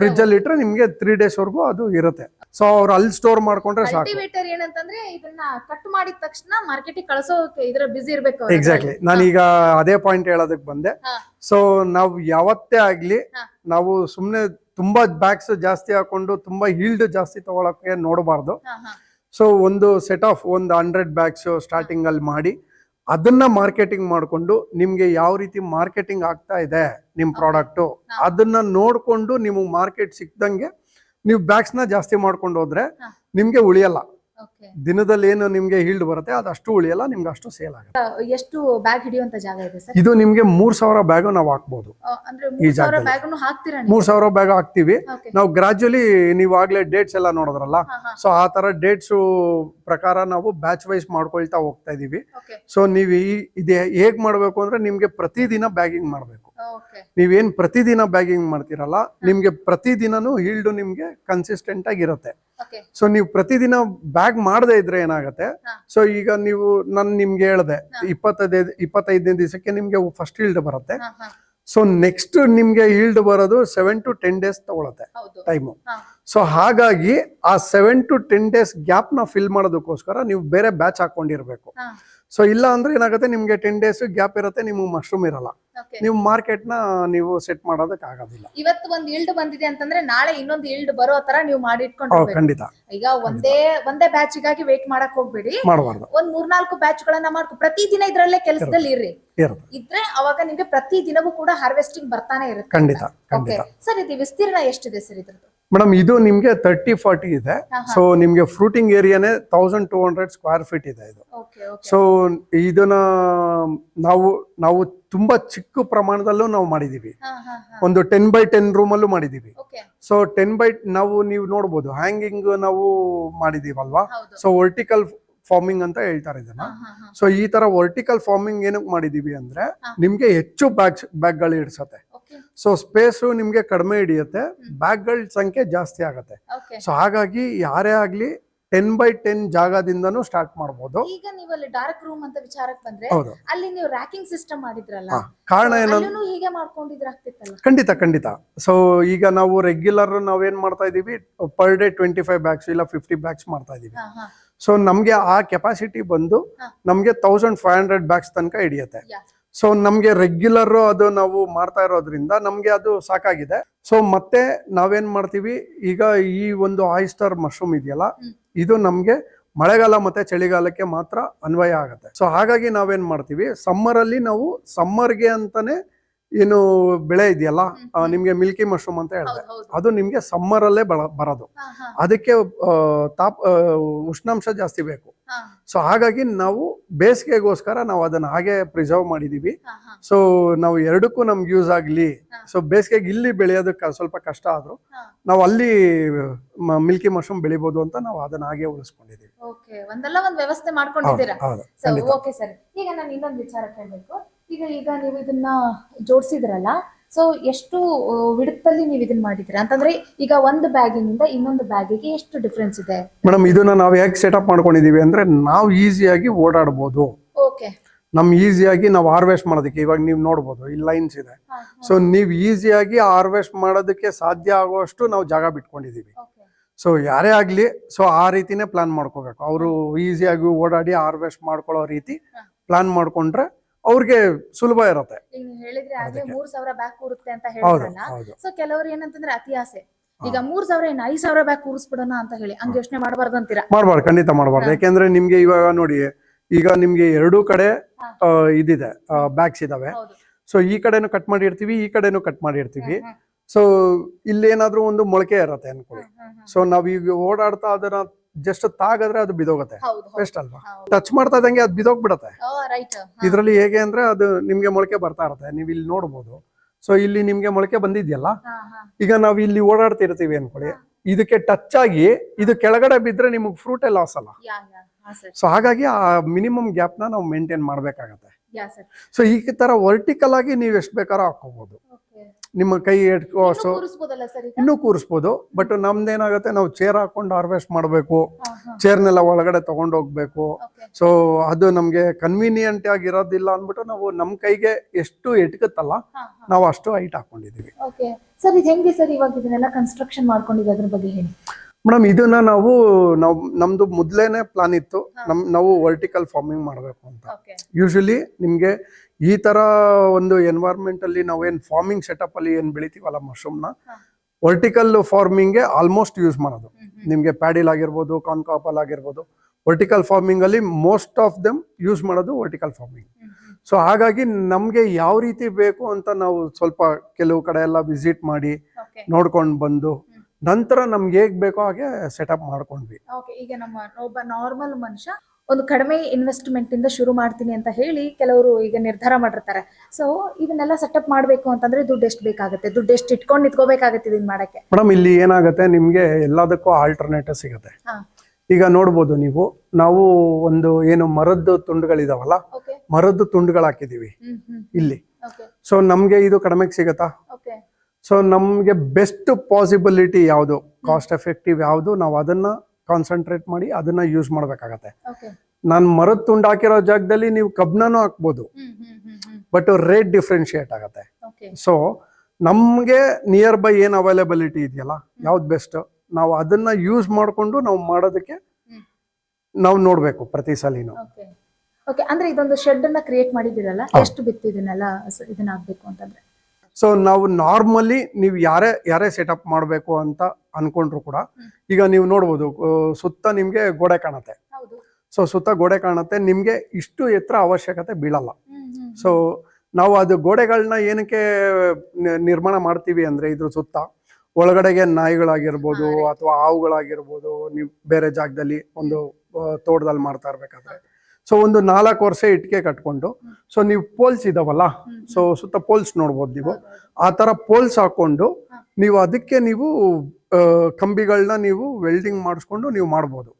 ಫ್ರಿಜ್ ಅಲ್ಲಿ ಇಟ್ರೆ ನಿಮ್ಗೆ ತ್ರೀ ಡೇಸ್ ವರ್ಗೂ ಅದು ಇರುತ್ತೆ. ಸೊ ಅವ್ರು ಅಲ್ಲಿ ಸ್ಟೋರ್ ಮಾಡ್ಕೊಂಡ್ರೆ ಸಾಕು. ಕಲ್ಟಿವೇಟರ್ ಏನಂತಂದ್ರೆ ಇದನ್ನ ಕಟ್ ಮಾಡಿದ ತಕ್ಷಣ ಮಾರ್ಕೆಟಿಗೆ ಕಳ್ಸೋಕೆ ಇದ್ರ ಬಿಸಿ ಇರ್ಬೇಕು. ಎಕ್ಸಾಕ್ಟ್ಲಿ ನಾನೀಗ ಅದೇ ಪಾಯಿಂಟ್ ಹೇಳೋದಕ್ಕೆ ಬಂದೆ. ಸೊ ನಾವು ಯಾವತ್ತೇ ಆಗ್ಲಿ ನಾವು ಸುಮ್ನೆ ತುಂಬಾ ಬ್ಯಾಗ್ಸ್ ಜಾಸ್ತಿ ಹಾಕೊಂಡು ತುಂಬಾ ಹೀಲ್ಡ್ ಜಾಸ್ತಿ ತಗೊಳಕ್ಕೆ ನೋಡಬಾರ್ದು. ಸೊ ಒಂದು ಸೆಟ್ ಆಫ್ ಒಂದು ಹಂಡ್ರೆಡ್ ಬ್ಯಾಗ್ಸ್ ಸ್ಟಾರ್ಟಿಂಗ್ ಅಲ್ಲಿ ಮಾಡಿ ಅದನ್ನ ಮಾರ್ಕೆಟಿಂಗ್ ಮಾಡಿಕೊಂಡು ನಿಮ್ಗೆ ಯಾವ ರೀತಿ ಮಾರ್ಕೆಟಿಂಗ್ ಆಗ್ತಾ ಇದೆ ನಿಮ್ ಪ್ರಾಡಕ್ಟು. ಅದನ್ನ ನೋಡ್ಕೊಂಡು ನಿಮಗೆ ಮಾರ್ಕೆಟ್ ಸಿಕ್ದಂಗೆ ನೀವು ಬ್ಯಾಗ್ಸ್ನ ಜಾಸ್ತಿ ಮಾಡ್ಕೊಂಡು ಹೋದ್ರೆ ನಿಮ್ಗೆ ಉಳಿಯಲ್ಲ. ದಿನದಲ್ಲಿ ಏನು ನಿಮ್ಗೆ ಹೀಲ್ಡ್ ಬರುತ್ತೆ ಅದಷ್ಟು ಉಳಿಯಲ್ಲ ನಿಮ್ಗೆ ಅಷ್ಟು ಸೇಲ್ ಆಗುತ್ತೆ. ಎಷ್ಟು ಬ್ಯಾಗ್ ಹಿಡಿಯುವಂತ ಜಾಗ ಇದೆ ಸರ್? ಇದು ನಿಮ್ಗೆ ಮೂರ್ ಸಾವಿರ ಬ್ಯಾಗ್ ನಾವು ಹಾಕ್ಬಹುದು ಈ ಮೂರ್ ಸಾವಿರ. ಬ್ಯಾಗ್ ಹಾಕ್ತೀರಾ ಮೂರ್ ಸಾವಿರ ಬ್ಯಾಗ್ ಹಾಕ್ತಿವಿ. ನಾವು ಗ್ರಾಜುಲಿ ನೀವು ಆಗ್ಲೇ ಡೇಟ್ಸ್ ಎಲ್ಲ ನೋಡಿದ್ರಲ್ಲ ಸೊ ಆ ತರ ಡೇಟ್ಸ್ ಪ್ರಕಾರ ನಾವು ಬ್ಯಾಚ್ ವೈಸ್ ಮಾಡ್ಕೊಳ್ತಾ ಹೋಗ್ತಾ ಇದೀವಿ. ಸೊ ನೀವು ಈ ಇದೆ ಹೇಗ್ ಮಾಡ್ಬೇಕು ಅಂದ್ರೆ ನಿಮ್ಗೆ ಪ್ರತಿದಿನ ಬ್ಯಾಗಿಂಗ್ ಮಾಡ್ಬೇಕು. ನೀವೇನ್ ಪ್ರತಿದಿನ ಬ್ಯಾಗಿಂಗ್ ಮಾಡ್ತೀರಲ್ಲ ನಿಮ್ಗೆ ಪ್ರತಿದಿನನೂ ಹೀಲ್ಡ್ ನಿಮ್ಗೆ ಕನ್ಸಿಸ್ಟೆಂಟ್ ಆಗಿರುತ್ತೆ ಸೊ ನೀವು ಪ್ರತಿದಿನ ಬ್ಯಾಗ್ ಮಾಡದೇ ಇದ್ರೆ ಏನಾಗುತ್ತೆ. ಸೊ ಈಗ ನೀವು ನಾನು ನಿಮ್ಗೆ ಹೇಳ್ದೆ ಇಪ್ಪತ್ತೈದ ಇಪ್ಪತ್ತೈದು ಇಪ್ಪತ್ತೈದನೇ ದಿವಸಕ್ಕೆ ನಿಮ್ಗೆ ಫಸ್ಟ್ ಹೀಲ್ಡ್ ಬರುತ್ತೆ. ಸೊ ನೆಕ್ಸ್ಟ್ ನಿಮ್ಗೆ ಹೀಲ್ಡ್ ಬರೋದು ಸೆವೆನ್ ಟು ಟೆನ್ ಡೇಸ್ ತಗೊಳತ್ತೆ ಟೈಮು ಸೊ ಹಾಗಾಗಿ ಆ ಸೆವೆನ್ ಟು ಟೆನ್ ಡೇಸ್ ಗ್ಯಾಪ್ನ ಫಿಲ್ ಮಾಡೋದಕ್ಕೋಸ್ಕರ ನೀವು ಬೇರೆ ಬ್ಯಾಚ್ ಹಾಕೊಂಡಿರ್ಬೇಕು. ಸೊ ಇಲ್ಲ ಅಂದ್ರೆ ಏನಾಗುತ್ತೆ? ನಿಮ್ಗೆ ಟೆನ್ ಡೇಸ್ ಗ್ಯಾಪ್ ಇರುತ್ತೆ ನಿಮ್ಗೆ ಮಶ್ರೂಮ್ ಇರಲ್ಲ. ನೀವು ಮಾರ್ಕೆಟ್ನ ನೀವು ಸೆಟ್ ಮಾಡೋದಕ್ಕೆ ಆಗೋದಿಲ್ಲ. ಇವತ್ತು ಒಂದ್ ಇಲ್ಡ್ ಬಂದಿದೆ ಅಂತಂದ್ರೆ ನಾಳೆ ಇನ್ನೊಂದು ಇಲ್ಡ್ ಬರೋ ತರ ನೀವು ಮಾಡಿ ಹೌದು ಇಟ್ಕೊಂಡಿರ್ಬೇಕು ಖಂಡಿತ. ಈಗ ಒಂದೇ ಒಂದೇ ಬ್ಯಾಚ್ಗಾಗಿ ವೇಟ್ ಮಾಡಕ್ ಹೋಗ್ಬೇಡಿ. ಮಾಡಬಾರ್ದು. ಒಂದ್ ಮೂರ್ನಾಲ್ಕು ಬ್ಯಾಚ್ ಗಳನ್ನ ಮಾಡ್ಕೊ ಪ್ರತಿ ದಿನ ಇದ್ರಲ್ಲೇ ಕೆಲಸದಲ್ಲಿ ಇರ್ರಿ. ಇದ್ರೆ ಅವಾಗ ನಿಮ್ಗೆ ಪ್ರತಿ ದಿನವೂ ಕೂಡ ಹಾರ್ವೆಸ್ಟಿಂಗ್ ಬರ್ತಾನೆ ಇರುತ್ತೆ ಖಂಡಿತ ಸರ್ ಇದು ವಿಸ್ತೀರ್ಣ ಎಷ್ಟಿದೆ ಸರ್ ಇದ್ರದ್ದು? ಮೇಡಮ್ ಇದು ನಿಮ್ಗೆ ತರ್ಟಿ ಫಾರ್ಟಿ ಇದೆ. ಸೊ ನಿಮ್ಗೆ fruiting ಏರಿಯಾನೇ thousand two hundred square feet ಇದೆ ಇದು. ಸೊ ಇದನ್ನ ನಾವು ನಾವು ತುಂಬಾ ಚಿಕ್ಕ ಪ್ರಮಾಣದಲ್ಲೂ ನಾವು ಮಾಡಿದೀವಿ. ಒಂದು ಟೆನ್ ಬೈ ಟೆನ್ ರೂಮಲ್ಲೂ ಮಾಡಿದೀವಿ. ಓಕೆ ಸೊ ಟೆನ್ ಬೈ ನಾವು ನೀವು ನೋಡ್ಬೋದು ಹ್ಯಾಂಗಿಂಗ್ ನಾವು ಮಾಡಿದೀವಲ್ವಾ? ಸೊ ವರ್ಟಿಕಲ್ ಫಾರ್ಮಿಂಗ್ ಅಂತ ಹೇಳ್ತಾರೆ ಇದನ್ನ. ಸೊ ಈ ತರ ವರ್ಟಿಕಲ್ ಫಾರ್ಮಿಂಗ್ ಏನಕ್ಕೆ ಮಾಡಿದೀವಿ ಅಂದ್ರೆ. ನಿಮ್ಗೆ ಹೆಚ್ಚು ಬ್ಯಾಗ್ ಬ್ಯಾಗ್ಗಳು ಇಡ್ಸತ್ತೆ ಓಕೆ ಸೊ ಸ್ಪೇಸು ನಿಮಗೆ ಕಡಿಮೆ ಹಿಡಿಯುತ್ತೆ. ಬ್ಯಾಗ್ಗಳ ಸಂಖ್ಯೆ ಜಾಸ್ತಿ ಆಗುತ್ತೆ. ಸೊ ಹಾಗಾಗಿ ಯಾರೇ ಆಗಲಿ ಟೆನ್ ಬೈ ಟೆನ್ ಜಾಗದಿಂದನೂ ಸ್ಟಾರ್ಟ್ ಮಾಡಬಹುದು ಈಗ ನೀವು ಅಲ್ಲಿ ಡಾರ್ಕ್ ರೂಮ್ ಅಂತ ವಿಚಾರಕ್ಕೆ ಬಂದ್ರೆ ಅಲ್ಲಿ ನೀವು ರ್ಯಾಕಿಂಗ್ ಸಿಸ್ಟಮ್ ಮಾಡಿದ್ರಲ್ಲ. ಕಾರಣ ಏನಂದ್ರೆ ಹೀಗೆ ಖಂಡಿತ ಖಂಡಿತ. ಸೊ ಈಗ ನಾವು ರೆಗ್ಯುಲರ್ ನಾವೇನ್ ಮಾಡ್ತಾ ಇದೀವಿ? Per day twenty five bags ಇಲ್ಲ ಫಿಫ್ಟಿ ಬ್ಯಾಗ್ಸ್ ಮಾಡ್ತಾ ಇದೀವಿ. ಸೊ ನಮ್ಗೆ ಆ ಕೆಪಾಸಿಟಿ ಬಂದು. ನಮ್ಗೆ ತೌಸಂಡ್ ಫೈವ್ ಹಂಡ್ರೆಡ್ ಬ್ಯಾಗ್ಸ್ ತನಕ ಹಿಡಿಯುತ್ತೆ. ಸೊ ನಮಗೆ ರೆಗ್ಯುಲರ್ ಅದು ನಾವು ಮಾಡ್ತಾ ಇರೋದ್ರಿಂದ ನಮಗೆ ಅದು ಸಾಕಾಗಿದೆ. ಸೊ ಮತ್ತೆ ನಾವೇನ್ ಮಾಡ್ತೀವಿ? ಈಗ ಈ ಒಂದು ಆಯಿಸ್ಟರ್ ಮಶ್ರೂಮ್ ಇದೆಯಲ್ಲ ಇದು ನಮಗೆ ಮಳೆಗಾಲ ಮತ್ತೆ ಚಳಿಗಾಲಕ್ಕೆ ಮಾತ್ರ ಅನ್ವಯ ಆಗುತ್ತೆ. ಸೊ ಹಾಗಾಗಿ ನಾವೇನ್ ಮಾಡ್ತೀವಿ? ಸಮ್ಮರ್ ಅಲ್ಲಿ ನಾವು ಸಮ್ಮರ್ಗೆ ಅಂತಾನೆ ಏನು ಬೆಳೆ ಇದೆಯಲ್ಲ ನಿಮ್ಗೆ ಮಿಲ್ಕಿ ಮಶ್ರೂಮ್ ಅಂತ ಹೇಳಿದೆ. ಅದು ನಿಮ್ಗೆ ಸಮ್ಮರ್ ಅಲ್ಲೇ ಬರ ಬರೋದು. ಅದಕ್ಕೆ ತಾಪ್ ಉಷ್ಣಾಂಶ ಜಾಸ್ತಿ ಬೇಕು. ಸೊ ಹಾಗಾಗಿ ನಾವು ಬೇಸಿಗೆಗೋಸ್ಕರ ನಾವು ಅದನ್ನ ಹಾಗೆ ಪ್ರಿಸರ್ವ್ ಮಾಡಿದೀವಿ. ಸೊ ನಾವು ಎರಡಕ್ಕೂ ನಮ್ಗೆ ಯೂಸ್ ಆಗಲಿ. ಸೊ ಬೇಸಿಗೆಗೆ ಇಲ್ಲಿ ಬೆಳೆಯೋದಕ್ಕೆ ಸ್ವಲ್ಪ ಕಷ್ಟ ಆದ್ರೂ ನಾವು ಅಲ್ಲಿ ಮಿಲ್ಕಿ ಮಶ್ರೂಮ್ ಬೆಳಿಬಹುದು ಅಂತ ನಾವು ಅದನ್ನ ಹಾಗೆ ಉಳಿಸ್ಕೊಂಡಿದೀವಿ. ಒಂದಲ್ಲ ಒಂದ್ ವ್ಯವಸ್ಥೆ ಮಾಡ್ಕೊಂಡಿದ್ದೀರಾ? Okay sir. ಈಗ ನಾನು ಇನ್ನೊಂದು ವಿಚಾರ ಕೇಳಬೇಕು ಈಗ ಈಗ ನೀವು ಇದನ್ನ ಜೋಡಿಸಿದ್ರಲ್ಲ ಸೊ ಎಷ್ಟು ವಿಡತ್ತಲ್ಲಿ ನೀವು ಇದನ್ನ ಮಾಡಿದ್ರಿ ಅಂತಂದ್ರೆ ಈಗ ಒಂದು ಬ್ಯಾಗಿನಿಂದ ಇನ್ನೊಂದು ಬ್ಯಾಗಿಗೆ ಎಷ್ಟು ಡಿಫ್ರೆನ್ಸ್ ಇದೆ? ಮೇಡಮ್ ಇದನ್ನ ನಾವು ಹೇಗೆ ಸೆಟಪ್ ಮಾಡ್ಕೊಂಡಿದೀವಿ ಅಂದ್ರೆ ನಾವು ಈಸಿಯಾಗಿ ಓಡಾಡಬಹುದು ಓಕೆ ನಮ್ ಈಸಿಯಾಗಿ ನಾವು ಹಾರ್ವೆಸ್ಟ್ ಮಾಡೋದಕ್ಕೆ ಇವಾಗ ನೀವು ನೋಡ್ಬೋದು ಈ ಲೈನ್ಸ್ ಇದೆ. ಸೊ ನೀವು ಈಸಿಯಾಗಿ ಹಾರ್ವೆಸ್ಟ್ ಮಾಡೋದಕ್ಕೆ ಸಾಧ್ಯ ಆಗುವಷ್ಟು ನಾವು ಜಾಗ ಬಿಟ್ಕೊಂಡಿದೀವಿ. ಸೊ ಯಾರೇ ಆಗ್ಲಿ ಸೊ ಆ ರೀತಿನೇ ಪ್ಲಾನ್ ಮಾಡ್ಕೋಬೇಕು. ಅವರು ಈಸಿಯಾಗಿ ಓಡಾಡಿ ಹಾರ್ವೆಸ್ಟ್ ಮಾಡ್ಕೊಳ್ಳೋ ರೀತಿ. ಪ್ಲಾನ್ ಮಾಡ್ಕೊಂಡ್ರೆ ಅವ್ರಿಗೆ ಸುಲಭ ಇರುತ್ತೆ. ಈಗ ನೀವು ಹೇಳಿದ್ರೆ ಅದಕ್ಕೆ. ಮೂರ್ ಸಾವಿರ ಬ್ಯಾಗ್ ಕೂರುತ್ತೆ ಅಂತ ಹೌದು ಹೇಳಿದ್ರಲ್ಲ. ಹೌದು ಸೊ ಕೆಲವರು ಏನಂತಂದ್ರೆ ಅತಿ ಆಸೆ. ಈಗ ಮೂರ್ ಸಾವಿರ ಏನ್ ಐದ್ ಸಾವಿರ ಬ್ಯಾಗ್ ಕೂರಿಸ್ಬಿಡೋಣ ಅಂತ ಹೇಳಿ ಹಂಗ ಯೋಚನೆ ಮಾಡಬಾರ್ದು ಅಂತೀರಾ? ಮಾಡ್ಬಾರ್ದು ಖಂಡಿತ ಮಾಡಬಾರ್ದು. ಯಾಕೆಂದ್ರೆ ನಿಮ್ಗೆ ಇವಾಗ ನೋಡಿ ಈಗ ನಿಮ್ಗೆ ಎರಡೂ ಕಡೆ ಆ, ಇದಿದೆ ಬ್ಯಾಗ್ಸ್ ಇದಾವೆ. ಹೌದು. ಸೊ ಈ ಕಡೆನು ಕಟ್ ಮಾಡಿರ್ತೀವಿ ಈ ಕಡೆನು ಕಟ್ ಮಾಡಿರ್ತೀವಿ ಹ್ಮ್, ಹ್ಮ್, ಸೊ ಇಲ್ಲೇನಾದ್ರೂ ಒಂದು ಮೊಳಕೆ ಇರತ್ತೆ ಅನ್ಕೊಳ್ಳಿ. ಸೊ ನಾವ್ ಈಗ ಓಡಾಡ್ತಾ ಅದನ್ನ ಜಸ್ಟ್ ತಾಗದ್ರೆ ಅದು ಬಿದೋಗತ್ತೆ. ಬೆಸ್ಟ್ ಅಲ್ವಾ? ಟಚ್ ಮಾಡ್ತಾ ಇದ್ದಂಗೆ ಅದು ಬಿದೋಗ್ಬಿಡತ್ತೆ. ಇದ್ರಲ್ಲಿ ಹೇಗೆ ಅಂದ್ರೆ ಅದು ನಿಮ್ಗೆ ಮೊಳಕೆ ಬರ್ತಾ ಇರತ್ತೆ. ನೀವು ಇಲ್ಲಿ ನೋಡ್ಬೋದು. ಸೊ ಇಲ್ಲಿ ನಿಮ್ಗೆ ಮೊಳಕೆ ಬಂದಿದ್ಯಲ್ಲ? ಈಗ ನಾವ್ ಇಲ್ಲಿ ಓಡಾಡ್ತಿರ್ತೀವಿ ಅನ್ಕೊಳ್ಳಿ. ಇದಕ್ಕೆ ಟಚ್ ಆಗಿ ಇದು ಕೆಳಗಡೆ ಬಿದ್ರೆ ನಿಮಗೆ ಫ್ರೂಟ್ ಲಾಸ್ ಅಲ್ಲ. ಸೊ ಹಾಗಾಗಿ ಆ ಮಿನಿಮಮ್ ಗ್ಯಾಪ್ನ ನಾವು ಮೇಂಟೈನ್ ಮಾಡ್ಬೇಕಾಗತ್ತೆ. ಸೊ ಈ ತರ ವರ್ಟಿಕಲ್ ಆಗಿ ನೀವು ಎಷ್ಟು ಬೇಕಾದ್ರೂ ಹಾಕೋಬಹುದು ನಿಮ್ಮ ಕೈ ಎಟ್ಕೋ ಅಷ್ಟು ಕೂರಿಸ್ಬೋದಲ್ಲ ಸರ್ ಈಗ? ಇನ್ನೂ ಕೂರಿಸ್ಬೋದು ಬಟ್ ನಮ್ದೇನಾಗುತ್ತೆ ನಾವು ಚೇರ್ ಹಾಕೊಂಡು ಹಾರ್ವೆಸ್ಟ್ ಮಾಡಬೇಕು ಚೇರ್ನೆಲ್ಲ ಒಳಗಡೆ ತಗೊಂಡು ಹೋಗ್ಬೇಕು. ಸೊ ಅದು ನಮ್ಗೆ ಕನ್ವೀನಿಯಂಟ್ ಆಗಿರೋದಿಲ್ಲ ಅಂದ್ಬಿಟ್ಟು ನಾವು ನಮ್ಮ ಕೈಗೆ ಎಷ್ಟು ಎಟ್ಕತ್ತಲ್ಲ ನಾವು ಅಷ್ಟು ಹೈಟ್ ಹಾಕೊಂಡಿದೀವಿ. ಸರ್ ಇದು ಹೆಂಗೆ ಸರ್ ಇವಾಗ ಇದನ್ನೆಲ್ಲ ಕನ್ಸ್ಟ್ರಕ್ಷನ್ ಮಾಡ್ಕೊಂಡಿದೆ ಅದ್ರ ಬಗ್ಗೆ ಹೇಳಿ? ಮೇಡಮ್ ಇದನ್ನ ನಾವು ನಾವು ನಮ್ದು ಮೊದ್ಲೇನೆ ಪ್ಲಾನ್ ಇತ್ತು. ನಮ್ ನಾವು ವರ್ಟಿಕಲ್ ಫಾರ್ಮಿಂಗ್ ಮಾಡಬೇಕು ಅಂತ. ಯೂಶಲಿ ನಿಮ್ಗೆ ಈ ತರ ಒಂದು ಎನ್ವೈರ್ಮೆಂಟ್ ಅಲ್ಲಿ ನಾವೇನ್ ಫಾರ್ಮಿಂಗ್ ಸೆಟಪ್ ಅಲ್ಲಿ ಏನ್ ಬೆಳಿತೀವಲ್ಲ ಮಶ್ರೂಮ್ನ ವರ್ಟಿಕಲ್ ಫಾರ್ಮಿಂಗ್ ಆಲ್ಮೋಸ್ಟ್ ಯೂಸ್ ಮಾಡೋದು. ನಿಮ್ಗೆ ಪ್ಯಾಡಿಲ್ ಆಗಿರ್ಬೋದು ಕಾನ್ಕಾಪಲ್ ಆಗಿರ್ಬೋದು ವರ್ಟಿಕಲ್ ಫಾರ್ಮಿಂಗ್ ಅಲ್ಲಿ ಮೋಸ್ಟ್ ಆಫ್ ದೆಮ್ ಯೂಸ್ ಮಾಡೋದು ವರ್ಟಿಕಲ್ ಫಾರ್ಮಿಂಗ್ ಸೊ ಹಾಗಾಗಿ ನಮ್ಗೆ ಯಾವ ರೀತಿ ಬೇಕು ಅಂತ ನಾವು ಸ್ವಲ್ಪ ಕೆಲವು ಕಡೆ ಎಲ್ಲ ವಿಸಿಟ್ ಮಾಡಿ ನೋಡ್ಕೊಂಡು ಬಂದು ನಂತರ ನಮ್ಗೆ ಹೇಗ್ ಬೇಕೋ ಹಾಗೆ ಸೆಟಪ್ ಮಾಡ್ಕೊಂಡ್ವಿ. ಓಕೆ ಈಗ ನಮ್ಮ ಒಬ್ಬ ನಾರ್ಮಲ್ ಮನುಷ್ಯ ಒಂದು ಕಡಿಮೆ ಇನ್ವೆಸ್ಟ್ಮೆಂಟ್ ಇಂದ ಶುರು ಮಾಡ್ತೀನಿ ಅಂತ ಹೇಳಿ ಕೆಲವರು ಈಗ ನಿರ್ಧಾರ ಮಾಡಿರ್ತಾರೆ. ಸೊ ಇದನ್ನೆಲ್ಲ ಸೆಟಪ್ ಮಾಡಬೇಕು ಅಂತಂದ್ರೆ ದುಡ್ಡು ಎಷ್ಟು ಬೇಕಾಗುತ್ತೆ? ದುಡ್ಡು ಎಷ್ಟು ಇಟ್ಕೊಂಡು ನಿತ್ಕೋಬೇಕಾಗುತ್ತೆ ಇದನ್ನ ಮಾಡಕ್ಕೆ? ಮೇಡಮ್ ಇಲ್ಲಿ ಏನಾಗುತ್ತೆ? ನಿಮ್ಗೆ ಎಲ್ಲದಕ್ಕೂ ಆಲ್ಟರ್ನೇಟಿವ್ ಸಿಗುತ್ತೆ. ಈಗ ನೋಡ್ಬೋದು ನೀವು ನಾವು ಒಂದು ಏನು ಮರದ್ದು ತುಂಡುಗಳಿದಾವಲ್ಲ ಓಕೆ ಮರದ್ದು ತುಂಡುಗಳು ಹಾಕಿದೀವಿ ಇಲ್ಲಿ. ಸೊ ನಮ್ಗೆ ಇದು ಕಡಿಮೆ ಸಿಗತ್ತಾ? ಸೊ ನಮಗೆ ಬೆಸ್ಟ್ ಪಾಸಿಬಿಲಿಟಿ ಯಾವುದು? ಕಾಸ್ಟ್ ಎಫೆಕ್ಟಿವ್ ಯಾವುದು? ನಾವು ಅದನ್ನ ಕಾನ್ಸಂಟ್ರೇಟ್ ಮಾಡಿ ಅದನ್ನ ಯೂಸ್ ಮಾಡಬೇಕಾಗತ್ತೆ. ನಾನು ಮರದ ತುಂಡು ಹಾಕಿರೋ ಜಾಗದಲ್ಲಿ ನೀವು ಕಬ್ನೂ ಹಾಕ್ಬೋದು. ಬಟ್ ರೇಟ್ ಡಿಫ್ರೆನ್ಶಿಯೇಟ್ ಆಗತ್ತೆ. ಸೊ ನಮಗೆ ನಿಯರ್ ಬೈ ಏನು ಅವೈಲಬಿಲಿಟಿ ಇದೆಯಲ್ಲ ಯಾವ್ದು ಬೆಸ್ಟ್ ನಾವು ಅದನ್ನ ಯೂಸ್ ಮಾಡಿಕೊಂಡು ನಾವು ಮಾಡೋದಕ್ಕೆ ನಾವು ನೋಡಬೇಕು ಪ್ರತಿ ಸಲಿನೂ. ಓಕೆ ಅಂದ್ರೆ ಇದೊಂದು ಶೆಡ್ ಅನ್ನ ಕ್ರಿಯೇಟ್ ಮಾಡಿದಿರಲ್ಲ ಎಷ್ಟು ಬಿತ್ತು ಇದನ್ನೆಲ್ಲ ಇದನ್ನ ಆಗ್ಬೇಕು ಅಂತಂದ್ರೆ? ಸೊ ನಾವು ನಾರ್ಮಲಿ ನೀವು ಯಾರೇ ಯಾರೇ ಸೆಟಪ್ ಮಾಡಬೇಕು ಅಂತ ಅನ್ಕೊಂಡ್ರು ಕೂಡ ಈಗ ನೀವು ನೋಡ್ಬೋದು ಸುತ್ತ ನಿಮಗೆ ಗೋಡೆ ಕಾಣುತ್ತೆ. ಸೊ ಸುತ್ತ ಗೋಡೆ ಕಾಣುತ್ತೆ ನಿಮಗೆ ಇಷ್ಟು ಎತ್ತರ ಅವಶ್ಯಕತೆ ಬೀಳಲ್ಲ. ಸೊ ನಾವು ಅದು ಗೋಡೆಗಳನ್ನ ಏನಕ್ಕೆ ನಿರ್ಮಾಣ ಮಾಡ್ತೀವಿ ಅಂದ್ರೆ ಇದ್ರ ಸುತ್ತ ಒಳಗಡೆಗೆ ನಾಯಿಗಳಾಗಿರ್ಬೋದು ಅಥವಾ ಹಾವುಗಳಾಗಿರ್ಬೋದು ನೀವು ಬೇರೆ ಜಾಗದಲ್ಲಿ ಒಂದು ತೋಟದಲ್ಲಿ ಮಾಡ್ತಾ ಇರ್ಬೇಕಾದ್ರೆ ಸೊ ಒಂದು ನಾಲ್ಕು ವರ್ಷ ಇಟ್ಟಿಗೆ ಕಟ್ಕೊಂಡು. ಸೊ ನೀವು ಪೋಲ್ಸ್ ಇದಾವಲ್ಲ ಸೊ ಸುತ್ತ ಪೋಲ್ಸ್ ನೋಡ್ಬೋದು ನೀವು. ಆ ತರ ಪೋಲ್ಸ್ ಹಾಕೊಂಡು ನೀವು ಅದಕ್ಕೆ ನೀವು ಕಂಬಿಗಳನ್ನ ನೀವು ವೆಲ್ಡಿಂಗ್ ಮಾಡಿಸ್ಕೊಂಡು ನೀವು ಮಾಡ್ಬೋದು.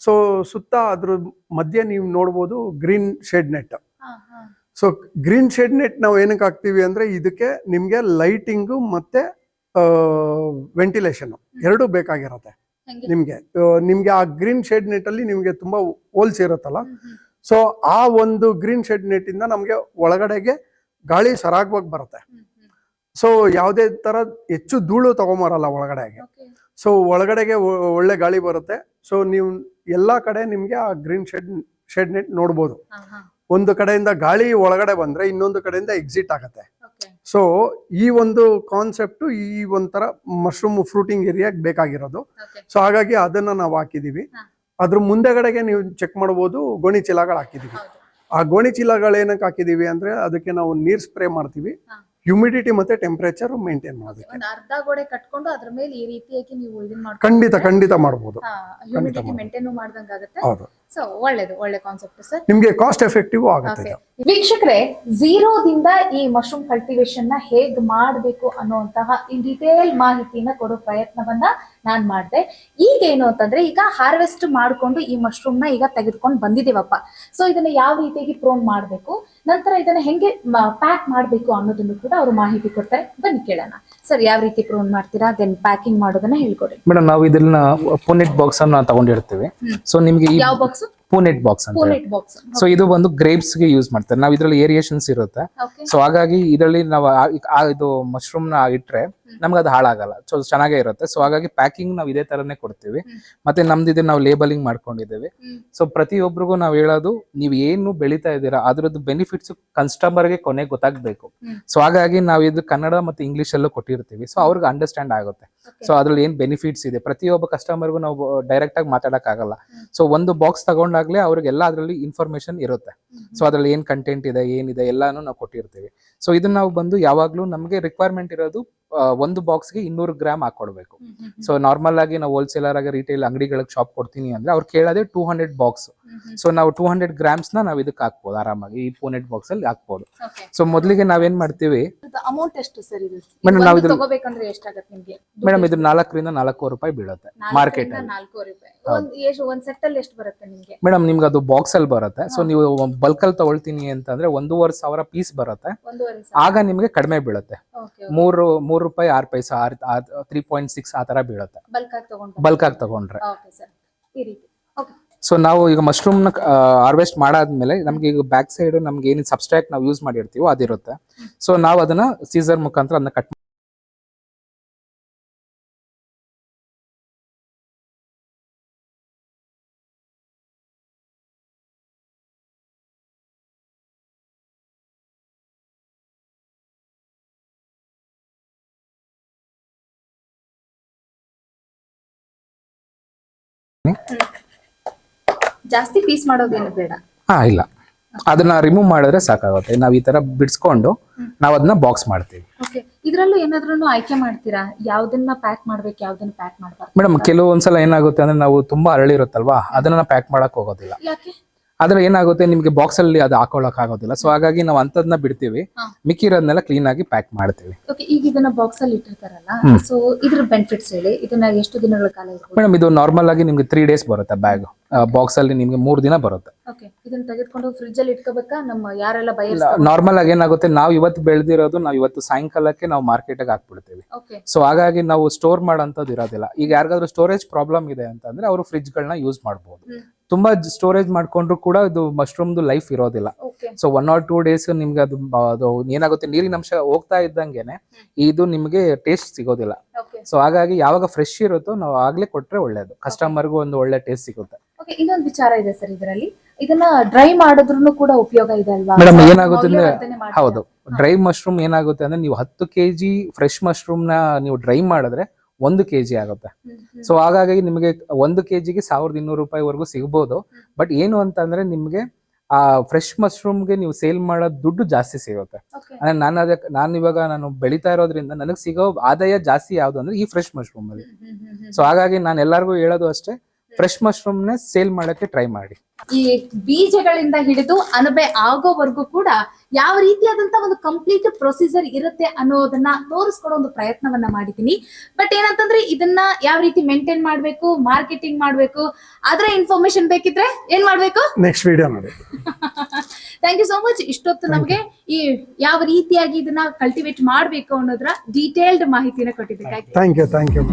ಸೊ ಸುತ್ತ ಅದ್ರ ಮಧ್ಯೆ ನೀವು ನೋಡ್ಬೋದು green shade net so green shade net ನಾವು ಏನಕ್ಕೆ ಹಾಕ್ತೀವಿ ಅಂದ್ರೆ ಇದಕ್ಕೆ ನಿಮ್ಗೆ ಲೈಟಿಂಗು ಮತ್ತೆ ವೆಂಟಿಲೇಷನ್ ಎರಡೂ ಬೇಕಾಗಿರತ್ತೆ ನಿಮ್ಗೆ. ನಿಮಗೆ ನಿಮ್ಗೆ ಆ ಗ್ರೀನ್ ಶೆಡ್ ನೆಟ್ಟಲ್ಲಿ ಅಲ್ಲಿ ತುಂಬ ತುಂಬಾ ಹೋಲ್ಸ್ ಇರುತ್ತಲ್ಲ ಸೊ ಆ ಒಂದು ಗ್ರೀನ್ ಶೆಡ್ ನೆಟ್ಟಿಂದ ನಮಗೆ ಒಳಗಡೆಗೆ ಗಾಳಿ ಸರಾಗವಾಗಿ ಬರುತ್ತೆ. ಸೊ ಯಾವುದೇ ತರ ಹೆಚ್ಚು ಧೂಳು ತಗೊಂಬರಲ್ಲ ಒಳಗಡೆಗೆ. ಸೊ ಒಳಗಡೆಗೆ ಒಳ್ಳೆ ಗಾಳಿ ಬರುತ್ತೆ. ಸೊ ನೀವು ಎಲ್ಲಾ ಕಡೆ ನಿಮ್ಗೆ ಆ ಗ್ರೀನ್ ಶೆಡ್ ಶೆಡ್ ನೆಟ್ ನೋಡ್ಬೋದು. ಒಂದು ಕಡೆಯಿಂದ ಗಾಳಿ ಒಳಗಡೆ ಬಂದ್ರೆ ಇನ್ನೊಂದು ಕಡೆಯಿಂದ ಎಕ್ಸಿಟ್ ಆಗತ್ತೆ. ಸೊ ಈ ಒಂದು ಕಾನ್ಸೆಪ್ಟ್ ಈ ಒಂಥರ ಮಶ್ರೂಮ್ ಫ್ರೂಟಿಂಗ್ ಏರಿಯಾಗೆ ಬೇಕಾಗಿರೋದು. ಸೊ ಹಾಗಾಗಿ ಅದನ್ನ ನಾವು ಹಾಕಿದೀವಿ. ಅದ್ರ ಮುಂದೆಗಡೆಗೆ ನೀವು ಚೆಕ್ ಮಾಡ್ಬೋದು ಗೋಣಿ ಚೀಲಗಳು ಹಾಕಿದೀವಿ ಆ ಗೋಣಿ ಚೀಲಗಳು ಏನಕ್ಕೆ ಹಾಕಿದೀವಿ ಅಂದ್ರೆ ಅದಕ್ಕೆ ನಾವು ನೀರ್ ಸ್ಪ್ರೇ ಮಾಡ್ತೀವಿ. ಹ್ಯುಮಿಡಿಟಿ ಮತ್ತೆ ಟೆಂಪರೇಚರ್ ಮೇಂಟೈನ್ ಮಾಡೋದಕ್ಕೆ. ಒಂದು ಅರ್ಧ ಗೋಡೆ ಕಟ್ಕೊಂಡು ಅದ್ರ ಮೇಲೆ ಈ ರೀತಿಯಾಗಿ ನೀವು ಇದನ್ನ ಮಾಡ್ಕೊಂಡು ಖಂಡಿತ ಖಂಡಿತ ಮಾಡಬಹುದು ಹ್ಯೂಮಿಡಿಟಿ. ಮೇಂಟೈನ್ ಮಾಡ್ದಂಗ ಆಗುತ್ತೆ ಹೌದು. ಸೊ ಒಳ್ಳೇದು ಒಳ್ಳೆ ಕಾನ್ಸೆಪ್ಟ್ ಸರ್. ನಿಮಗೆ ಕಾಸ್ಟ್ ಎಫೆಕ್ಟಿವ್ ಆಗುತ್ತೆ ವೀಕ್ಷಕರೇ ಝೀರೋದಿಂದ ಈ ಮಶ್ರೂಮ್ ಕಲ್ಟಿವೇಶನ್ನ ಹೇಗ್ ಮಾಡಬೇಕು ಅನ್ನುವಂತಹ ಈ ಡಿಟೇಲ್ ಮಾಹಿತಿನ ಕೊಡೋ ಪ್ರಯತ್ನವನ್ನ ನಾನ್ ಮಾಡಿದೆ. ಈಗ ಏನು ಅಂತಂದ್ರೆ ಈಗ ಹಾರ್ವೆಸ್ಟ್ ಮಾಡ್ಕೊಂಡು ಈ ಮಶ್ರೂಮ್ನ ಈಗ ತೆಗೆದುಕೊಂಡು ಬಂದಿದ್ದೇವಪ್ಪ. ಸೊ ಇದನ್ನ ಯಾವ ರೀತಿಯಾಗಿ ಪ್ರೋನ್ ಮಾಡಬೇಕು? ನಂತರ ಇದನ್ನ ಹೆಂಗೆ ಪ್ಯಾಕ್ ಮಾಡಬೇಕು ಅನ್ನೋದನ್ನು ಕೂಡ ಅವರು ಮಾಹಿತಿ ಕೊಡ್ತಾರೆ. ಬನ್ನಿ ಕೇಳೋಣ. ಸರ್ ಯಾವ ರೀತಿ ಪ್ರೋನ್ ಮಾಡ್ತೀರಾ? ದೆನ್ ಪ್ಯಾಕಿಂಗ್ ಮಾಡೋದನ್ನ ಹೇಳ್ಕೊಡಿ. ಮೇಡಮ್ ನಾವು ಇದನ್ನ ಪೂನೆಟ್ ಬಾಕ್ಸ್ ಅನ್ನ ತಗೊಂಡಿರ್ತೀವಿ. ಸೊ ನಿಮ್ಗೆ ಯಾವ ಬಾಕ್ಸ್ ಪೂನೆಟ್ ಬಾಕ್ಸ್ ಅಂತ ಪೋನೆಟ್ ಬಾಕ್ಸ್ ಸೊ ಇದು ಬಂದು ಗ್ರೇಪ್ಸ್ಗೆ ಯೂಸ್ ಮಾಡ್ತಾರೆ. ನಾವು ಇದರಲ್ಲಿ ಏರಿಯೇಷನ್ಸ್ ಇರುತ್ತೆ ಸೊ ಹಾಗಾಗಿ ಇದರಲ್ಲಿ ನಾವು ಇದು ಮಶ್ರೂಮ್ನ ಇಟ್ರೆ ನಮ್ಗೆ ಅದು ಹಾಳಾಗಲ್ಲ ಸೊ ಚೆನ್ನಾಗೇ ಇರುತ್ತೆ. ಸೊ ಹಾಗಾಗಿ ಪ್ಯಾಕಿಂಗ್ ನಾವು ಇದೇ ತರನೇ ಕೊಡ್ತೀವಿ. ಮತ್ತೆ ನಮ್ದು ಇದನ್ನ ನಾವು ಲೇಬಲಿಂಗ್ ಮಾಡ್ಕೊಂಡಿದ್ದೀವಿ. ಸೊ ಪ್ರತಿಯೊಬ್ಬರಿಗೂ ನಾವು ಹೇಳೋದು ನೀವು ಏನು ಬೆಳೀತಾ ಇದ್ದೀರಾ ಅದ್ರದ್ದು ಬೆನಿಫಿಟ್ಸ್ ಕನ್ಸ್ಟಮರ್ಗೆ ಕೊನೆಗೆ ಗೊತ್ತಾಗಬೇಕು. ಸೊ ಹಾಗಾಗಿ ನಾವು ಇದು ಕನ್ನಡ ಮತ್ತೆ ಇಂಗ್ಲಿಷ್ ಅಲ್ಲೂ ಕೊಟ್ಟಿರ್ತೀವಿ. ಸೊ ಅವ್ರಿಗೆ ಅಂಡರ್ಸ್ಟ್ಯಾಂಡ್ ಆಗುತ್ತೆ. ಸೊ ಅದ್ರಲ್ಲಿ ಏನ್ ಬೆನಿಫಿಟ್ಸ್ ಇದೆ? ಪ್ರತಿಯೊಬ್ಬ ಕಸ್ಟಮರ್ಗೂ ನಾವು ಡೈರೆಕ್ಟ್ ಆಗಿ ಮಾತಾಡಕ್ ಆಗಲ್ಲ. ಸೊ ಒಂದು ಬಾಕ್ಸ್ ತಗೊಂಡಾಗ್ಲೇ ಅವ್ರಿಗೆಲ್ಲ ಅದರಲ್ಲಿ ಇನ್ಫಾರ್ಮೇಶನ್ ಇರುತ್ತೆ. ಸೊ ಅದ್ರಲ್ಲಿ ಏನ್ ಕಂಟೆಂಟ್ ಇದೆ ಏನಿದೆ ಎಲ್ಲಾನು ನಾವು ಕೊಟ್ಟಿರ್ತೀವಿ. ಸೊ ಇದನ್ನ ನಾವು ಬಂದು ಯಾವಾಗ್ಲೂ ನಮಗೆ ರಿಕ್ವೈರ್ಮೆಂಟ್ ಇರೋದು ಒಂದು ಬಾಕ್ಸ್ಗೆ ಇನ್ನೂರು ಗ್ರಾಮ್ ಹಾಕೊಡ್ಬೇಕು. ಸೊ ನಾರ್ಮಲ್ ಆಗಿ ನಾವು ಹೋಲ್ಸೇಲರ್ ಆಗಿ ರಿಟೇಲ್ ಅಂಗಡಿಗಳಿಗೆ ಶಾಪ್ ಕೊಡ್ತೀನಿ ಅಂದ್ರೆ ಅವ್ರು ಕೇಳೋದೇ ಟೂ ಹಂಡ್ರೆಡ್ ಬಾಕ್ಸ್ ಸೊ ನಾವು ಟೂ ಹಂಡ್ರೆಡ್ ಗ್ರಾಮ್ಸ್ನ ನಾವು ಇದಕ್ಕೆ ಹಾಕ್ಬೋದು ಆರಾಮಾಗಿ ಈ ಪೋನೆಟ್ ಬಾಕ್ಸ್ ಅಲ್ಲಿ ಹಾಕ್ಬೋದು. ಓಕೆ ಸೊ ಮೊದಲಿಗೆ ನಾವೇನ್ ಮಾಡ್ತೀವಿ? ಅಮೌಂಟ್ ಎಷ್ಟು ಸರ್ ಇದು? ಒಂದು ನಾವು ಇದ್ರ- ತಗೋಬೇಕಂದ್ರೆ ಎಷ್ಟಾಗತ್ತೆ ನಿಮ್ಗೆ? ಮೇಡಮ್ ಇದು ನಾಲ್ಕರಿಂದ ನಾಲ್ಕೂವರೆ ರೂಪಾಯಿ ಬೀಳುತ್ತೆ ಮಾರ್ಕೆಟ್ ಅಲ್ಲಿ. ನಾಲ್ಕೂವರೆ ರೂಪಾಯಿ. ಒಂದ್ ಎಷ್ಟು ಒಂದ್ ಸೆಟ್ ಅಲ್ಲಿ ಎಷ್ಟು ಬರುತ್ತೆ ನಿಮ್ಗೆ? ಮೇಡಮ್ ನಿಮ್ಗೆ ಅದು ಬಾಕ್ಸ್ ಅಲ್ಲಿ ಬರುತ್ತೆ. ಸೊ ನೀವು ಬಲ್ಕ್ ಅಲ್ಲಿ ತಗೊಳ್ತೀನಿ ಅಂತಂದ್ರೆ ಒಂದೂವರೆ ಸಾವಿರ ಪೀಸ್ ಬರುತ್ತೆ. ಆಗ ನಿಮ್ಗೆ ಕಡಿಮೆ ಬೀಳುತ್ತೆ. ಓಕೆ ಮೂರು ಮೂರು ರೂಪಾಯಿ ಆರು ಪೈಸಾ ತ್ರೀ ಪಾಯಿಂಟ್ ಸಿಕ್ಸ್ ಆ ತರ ಬೀಳುತ್ತೆ. ಬಲ್ಕ್ ಆಗಿ ತಗೊಂಡು ಬಲ್ಕ್ ಆಗಿ ತಗೊಂಡ್ರೆ. ಓಕೆ ಸರ್ ಈ ರೀತಿ. ಸೊ ನಾವು ಈಗ ಮಶ್ರೂಮ್ನ ಹಾರ್ವೆಸ್ಟ್ ಮಾಡಾದ್ಮೇಲೆ ನಮ್ಗೆ ಈಗ ಬ್ಯಾಕ್ ಸೈಡ್ ನಮ್ಗೆ ಏನಿದೆ ಸಬ್ಸ್ಟ್ರಾಕ್ಟ್ ನಾವು ಯೂಸ್ ಮಾಡಿರ್ತೀವೋ ಅದಿರುತ್ತೆ. ಸೊ ನಾವು ಅದನ್ನ ಸೀಸರ್ ಮುಖಾಂತರ ಅದನ್ನ ಕಟ್ ಜಾಸ್ತಿ ಪೀಸ್ ಮಾಡೋದೇನು ಬೇಡ. ಹಾ ಇಲ್ಲ. ಅದನ್ನ ರಿಮೂವ್ ಮಾಡಿದ್ರೆ ಸಾಕಾಗುತ್ತೆ. ನಾವು ಈ ತರ ಬಿಡಿಸ್ಕೊಂಡು ನಾವು ಅದನ್ನ ಬಾಕ್ಸ್ ಮಾಡ್ತೀವಿ. ಓಕೆ ಇದ್ರಲ್ಲೂ ಏನಾದ್ರೂ ಆಯ್ಕೆ ಮಾಡ್ತೀರಾ? ಯಾವ್ದನ್ನ ಪ್ಯಾಕ್ ಮಾಡ್ಬೇಕು ಯಾವ್ದನ್ನ ಪ್ಯಾಕ್ ಮಾಡ್ಬಾರ್ದು? ಮೇಡಮ್ ಕೆಲವೊಂದ್ಸಲ ಏನಾಗುತ್ತೆ ಅಂದ್ರೆ ನಾವು ತುಂಬಾ ಅರಳಿರುತ್ತಲ್ವಾ? ಅದನ್ನ ಪ್ಯಾಕ್ ಮಾಡಕ್ ಹೋಗೋದಿಲ್ಲ. ಯಾಕೆ? ಆದ್ರೆ ಏನಾಗುತ್ತೆ ನಿಮ್ಗೆ ಬಾಕ್ಸ್ ಅಲ್ಲಿ ಅದು ಹಾಕೊಳಕ್ ಆಗೋದಿಲ್ಲ. ಸೊ ಹಾಗಾಗಿ ನಾವು ಅಂತದ್ನ ಬಿಡ್ತೀವಿ. ಮಿಕ್ಕಿರೋದನ್ನೆಲ್ಲ ಮಿಕ್ಕಿರೋದ್ನೆಲ್ಲ ಕ್ಲೀನ್ ಆಗಿ ಪ್ಯಾಕ್ ಮಾಡ್ತೀವಿ. ಓಕೆ ಈಗ ಇದನ್ನ ಬಾಕ್ಸ್ ಅಲ್ಲಿ ಇಟ್ಟಿರ್ತಾರಲ್ಲ. ಸೊ ಇದ್ರ ಬೆನಿಫಿಟ್ಸ್ ಹೇಳಿ ಇದನ್ನ ಎಷ್ಟು ದಿನಗಳ ಕಾಲ ಮೇಡಮ್ ಇದು ನಾರ್ಮಲ್ ಆಗಿ ನಿಮ್ಗೆ ತ್ರೀ ಡೇಸ್ ಬರುತ್ತೆ ಬ್ಯಾಗ್ ಬಾಕ್ಸ್ ಅಲ್ಲಿ ನಿಮ್ಗೆ ಮೂರ್ ದಿನ ಬರುತ್ತೆ. ಓಕೆ ಇದನ್ನ ತೆಗೆದುಕೊಂಡು ಫ್ರಿಜ್ ಅಲ್ಲಿ ಇಟ್ಕೋಬೇಕಾ? ನಮ್ಮ ಯಾರೆಲ್ಲ ಬಯರ್ಸ್ ನಾರ್ಮಲ್ ಆಗಿ ಏನಾಗುತ್ತೆ ನಾವು ಇವತ್ತು ಬೆಳೆದಿರೋದು ನಾವು ಇವತ್ತು ಸಾಯಂಕಾಲಕ್ಕೆ ನಾವು ಮಾರ್ಕೆಟ್ ಹಾಕ್ಬಿಡ್ತೀವಿ. ಓಕೆ ಸೊ ಹಾಗಾಗಿ ನಾವು ಸ್ಟೋರ್ ಮಾಡೋಂಥದ್ದು ಇರೋದಿಲ್ಲ. ಈಗ ಯಾರಿಗಾದ್ರೂ ಸ್ಟೋರೇಜ್ ಪ್ರಾಬ್ಲಮ್ ಇದೆ ಅಂತಂದ್ರೆ ಅವರು ಫ್ರಿಜ್ಗಳನ್ನ ಯೂಸ್ ಮಾಡ್ಬೋದು. ಹ್ಮ್. ತುಂಬಾ ಸ್ಟೋರೇಜ್ ಮಾಡ್ಕೊಂಡ್ರು ಕೂಡ ಇದು ಮಶ್ರೂಮ್ದು ಲೈಫ್ ಇರೋದಿಲ್ಲ. So one or two days ನಿಮ್ಗೆ ಅದು ಅದು ಏನಾಗುತ್ತೆ ನೀರಿನ ಅಂಶ ಹೋಗ್ತಾ ಇದ್ದಂಗೆನೆ ಇದು ನಿಮ್ಗೆ ಟೇಸ್ಟ್ ಸಿಗೋದಿಲ್ಲ. ಸೊ ಹಾಗಾಗಿ ಯಾವಾಗ ಫ್ರೆಶ್ ಇರುತ್ತೋ ನಾವು ಆಗ್ಲೇ ಕೊಟ್ರೆ ಒಳ್ಳೇದು. ಕಸ್ಟಮರ್ಗೂ ಒಂದು ಒಳ್ಳೆ ಟೇಸ್ಟ್ ಸಿಗುತ್ತೆ. ಇನ್ನೊಂದು ವಿಚಾರ ಇದೆ ಸರ್ ಇದರಲ್ಲಿ. ಇದನ್ನ ಡ್ರೈ ಮಾಡಿದ್ರು ಕೂಡ ಉಪಯೋಗ ಇದೆ ಅಲ್ವಾ? ಮೇಡಮ್ ಏನಾಗುತ್ತೆ ಅಂದ್ರೆ ಹೌದು. ಡ್ರೈ ಮಶ್ರೂಮ್ ಏನಾಗುತ್ತೆ ಅಂದ್ರೆ ನೀವು ಹತ್ತು ಕೆಜಿ ಫ್ರೆಶ್ ಮಶ್ರೂಮ್ನ ನೀವು ಡ್ರೈ ಮಾಡಿದ್ರೆ ಒಂದು ಕೆ ಜಿ ಆಗುತ್ತೆ. ಸೊ ಹಾಗಾಗಿ ನಿಮಗೆ ಒಂದು ಕೆ ಜಿಗೆ ಸಾವಿರದ ಇನ್ನೂರು ರೂಪಾಯಿವರೆಗೂ ಸಿಗ್ಬೋದು ಬಟ್ ಏನು ಅಂತಂದ್ರೆ ನಿಮಗೆ ಆ ಫ್ರೆಶ್ ಮಶ್ರೂಮ್ಗೆ ನೀವು ಸೇಲ್ ಮಾಡೋ ದುಡ್ಡು ಜಾಸ್ತಿ ಸಿಗುತ್ತೆ. ಅಂದ್ರೆ ನಾನು ಅದಕ್ಕೆ ನಾನು ಇವಾಗ ನಾನು ಬೆಳಿತಾ ಇರೋದ್ರಿಂದ ನನಗೆ ಸಿಗೋ ಆದಾಯ ಜಾಸ್ತಿ ಯಾವುದು ಅಂದ್ರೆ ಈ ಫ್ರೆಶ್ ಮಶ್ರೂಮ್ ಅಲ್ಲಿ. ಸೊ ಹಾಗಾಗಿ ನಾನು ಎಲ್ಲರಿಗೂ ಹೇಳೋದು ಅಷ್ಟೇ ಫ್ರೆಶ್ ಮಶ್ರೂಮ್ನ ಸೇಲ್ ಮಾಡಕ್ಕೆ ಟ್ರೈ ಮಾಡಿ. ಈ ಬೀಜಗಳಿಂದ ಹಿಡಿದು ಅಣಬೆ ಆಗೋವರೆಗೂ ಕೂಡ ಯಾವ ರೀತಿಯಾದಂತ ಒಂದು ಕಂಪ್ಲೀಟ್ ಪ್ರೊಸೀಜರ್ ಇರುತ್ತೆ ಅನ್ನೋದನ್ನ ತೋರಿಸ್ಕೊಡೋ ಒಂದು ಪ್ರಯತ್ನವನ್ನ ಮಾಡಿದ್ದೀನಿ. ಬಟ್ ಏನಂತಂದ್ರೆ ಇದನ್ನ ಯಾವ ರೀತಿ ಮೇಂಟೈನ್ ಮಾಡ್ಬೇಕು ಮಾರ್ಕೆಟಿಂಗ್ ಮಾಡ್ಬೇಕು ಅದರ ಇನ್ಫಾರ್ಮೇಶನ್ ಬೇಕಿದ್ರೆ ಏನ್ ಮಾಡ್ಬೇಕು? ನೆಕ್ಸ್ಟ್ ವಿಡಿಯೋ ನೋಡಿ. ಥ್ಯಾಂಕ್ ಯು ಸೋ ಮಚ್ ಇಷ್ಟೊತ್ತು ನಮಗೆ ಈ ಯಾವ ರೀತಿಯಾಗಿ ಇದನ್ನ ಕಲ್ಟಿವೇಟ್ ಮಾಡ್ಬೇಕು ಅನ್ನೋದ್ರ ಡೀಟೇಲ್ಡ್ ಮಾಹಿತಿನ ಕೊಟ್ಟಿದ್ದಕ್ಕಾಗಿ. Thank you thank you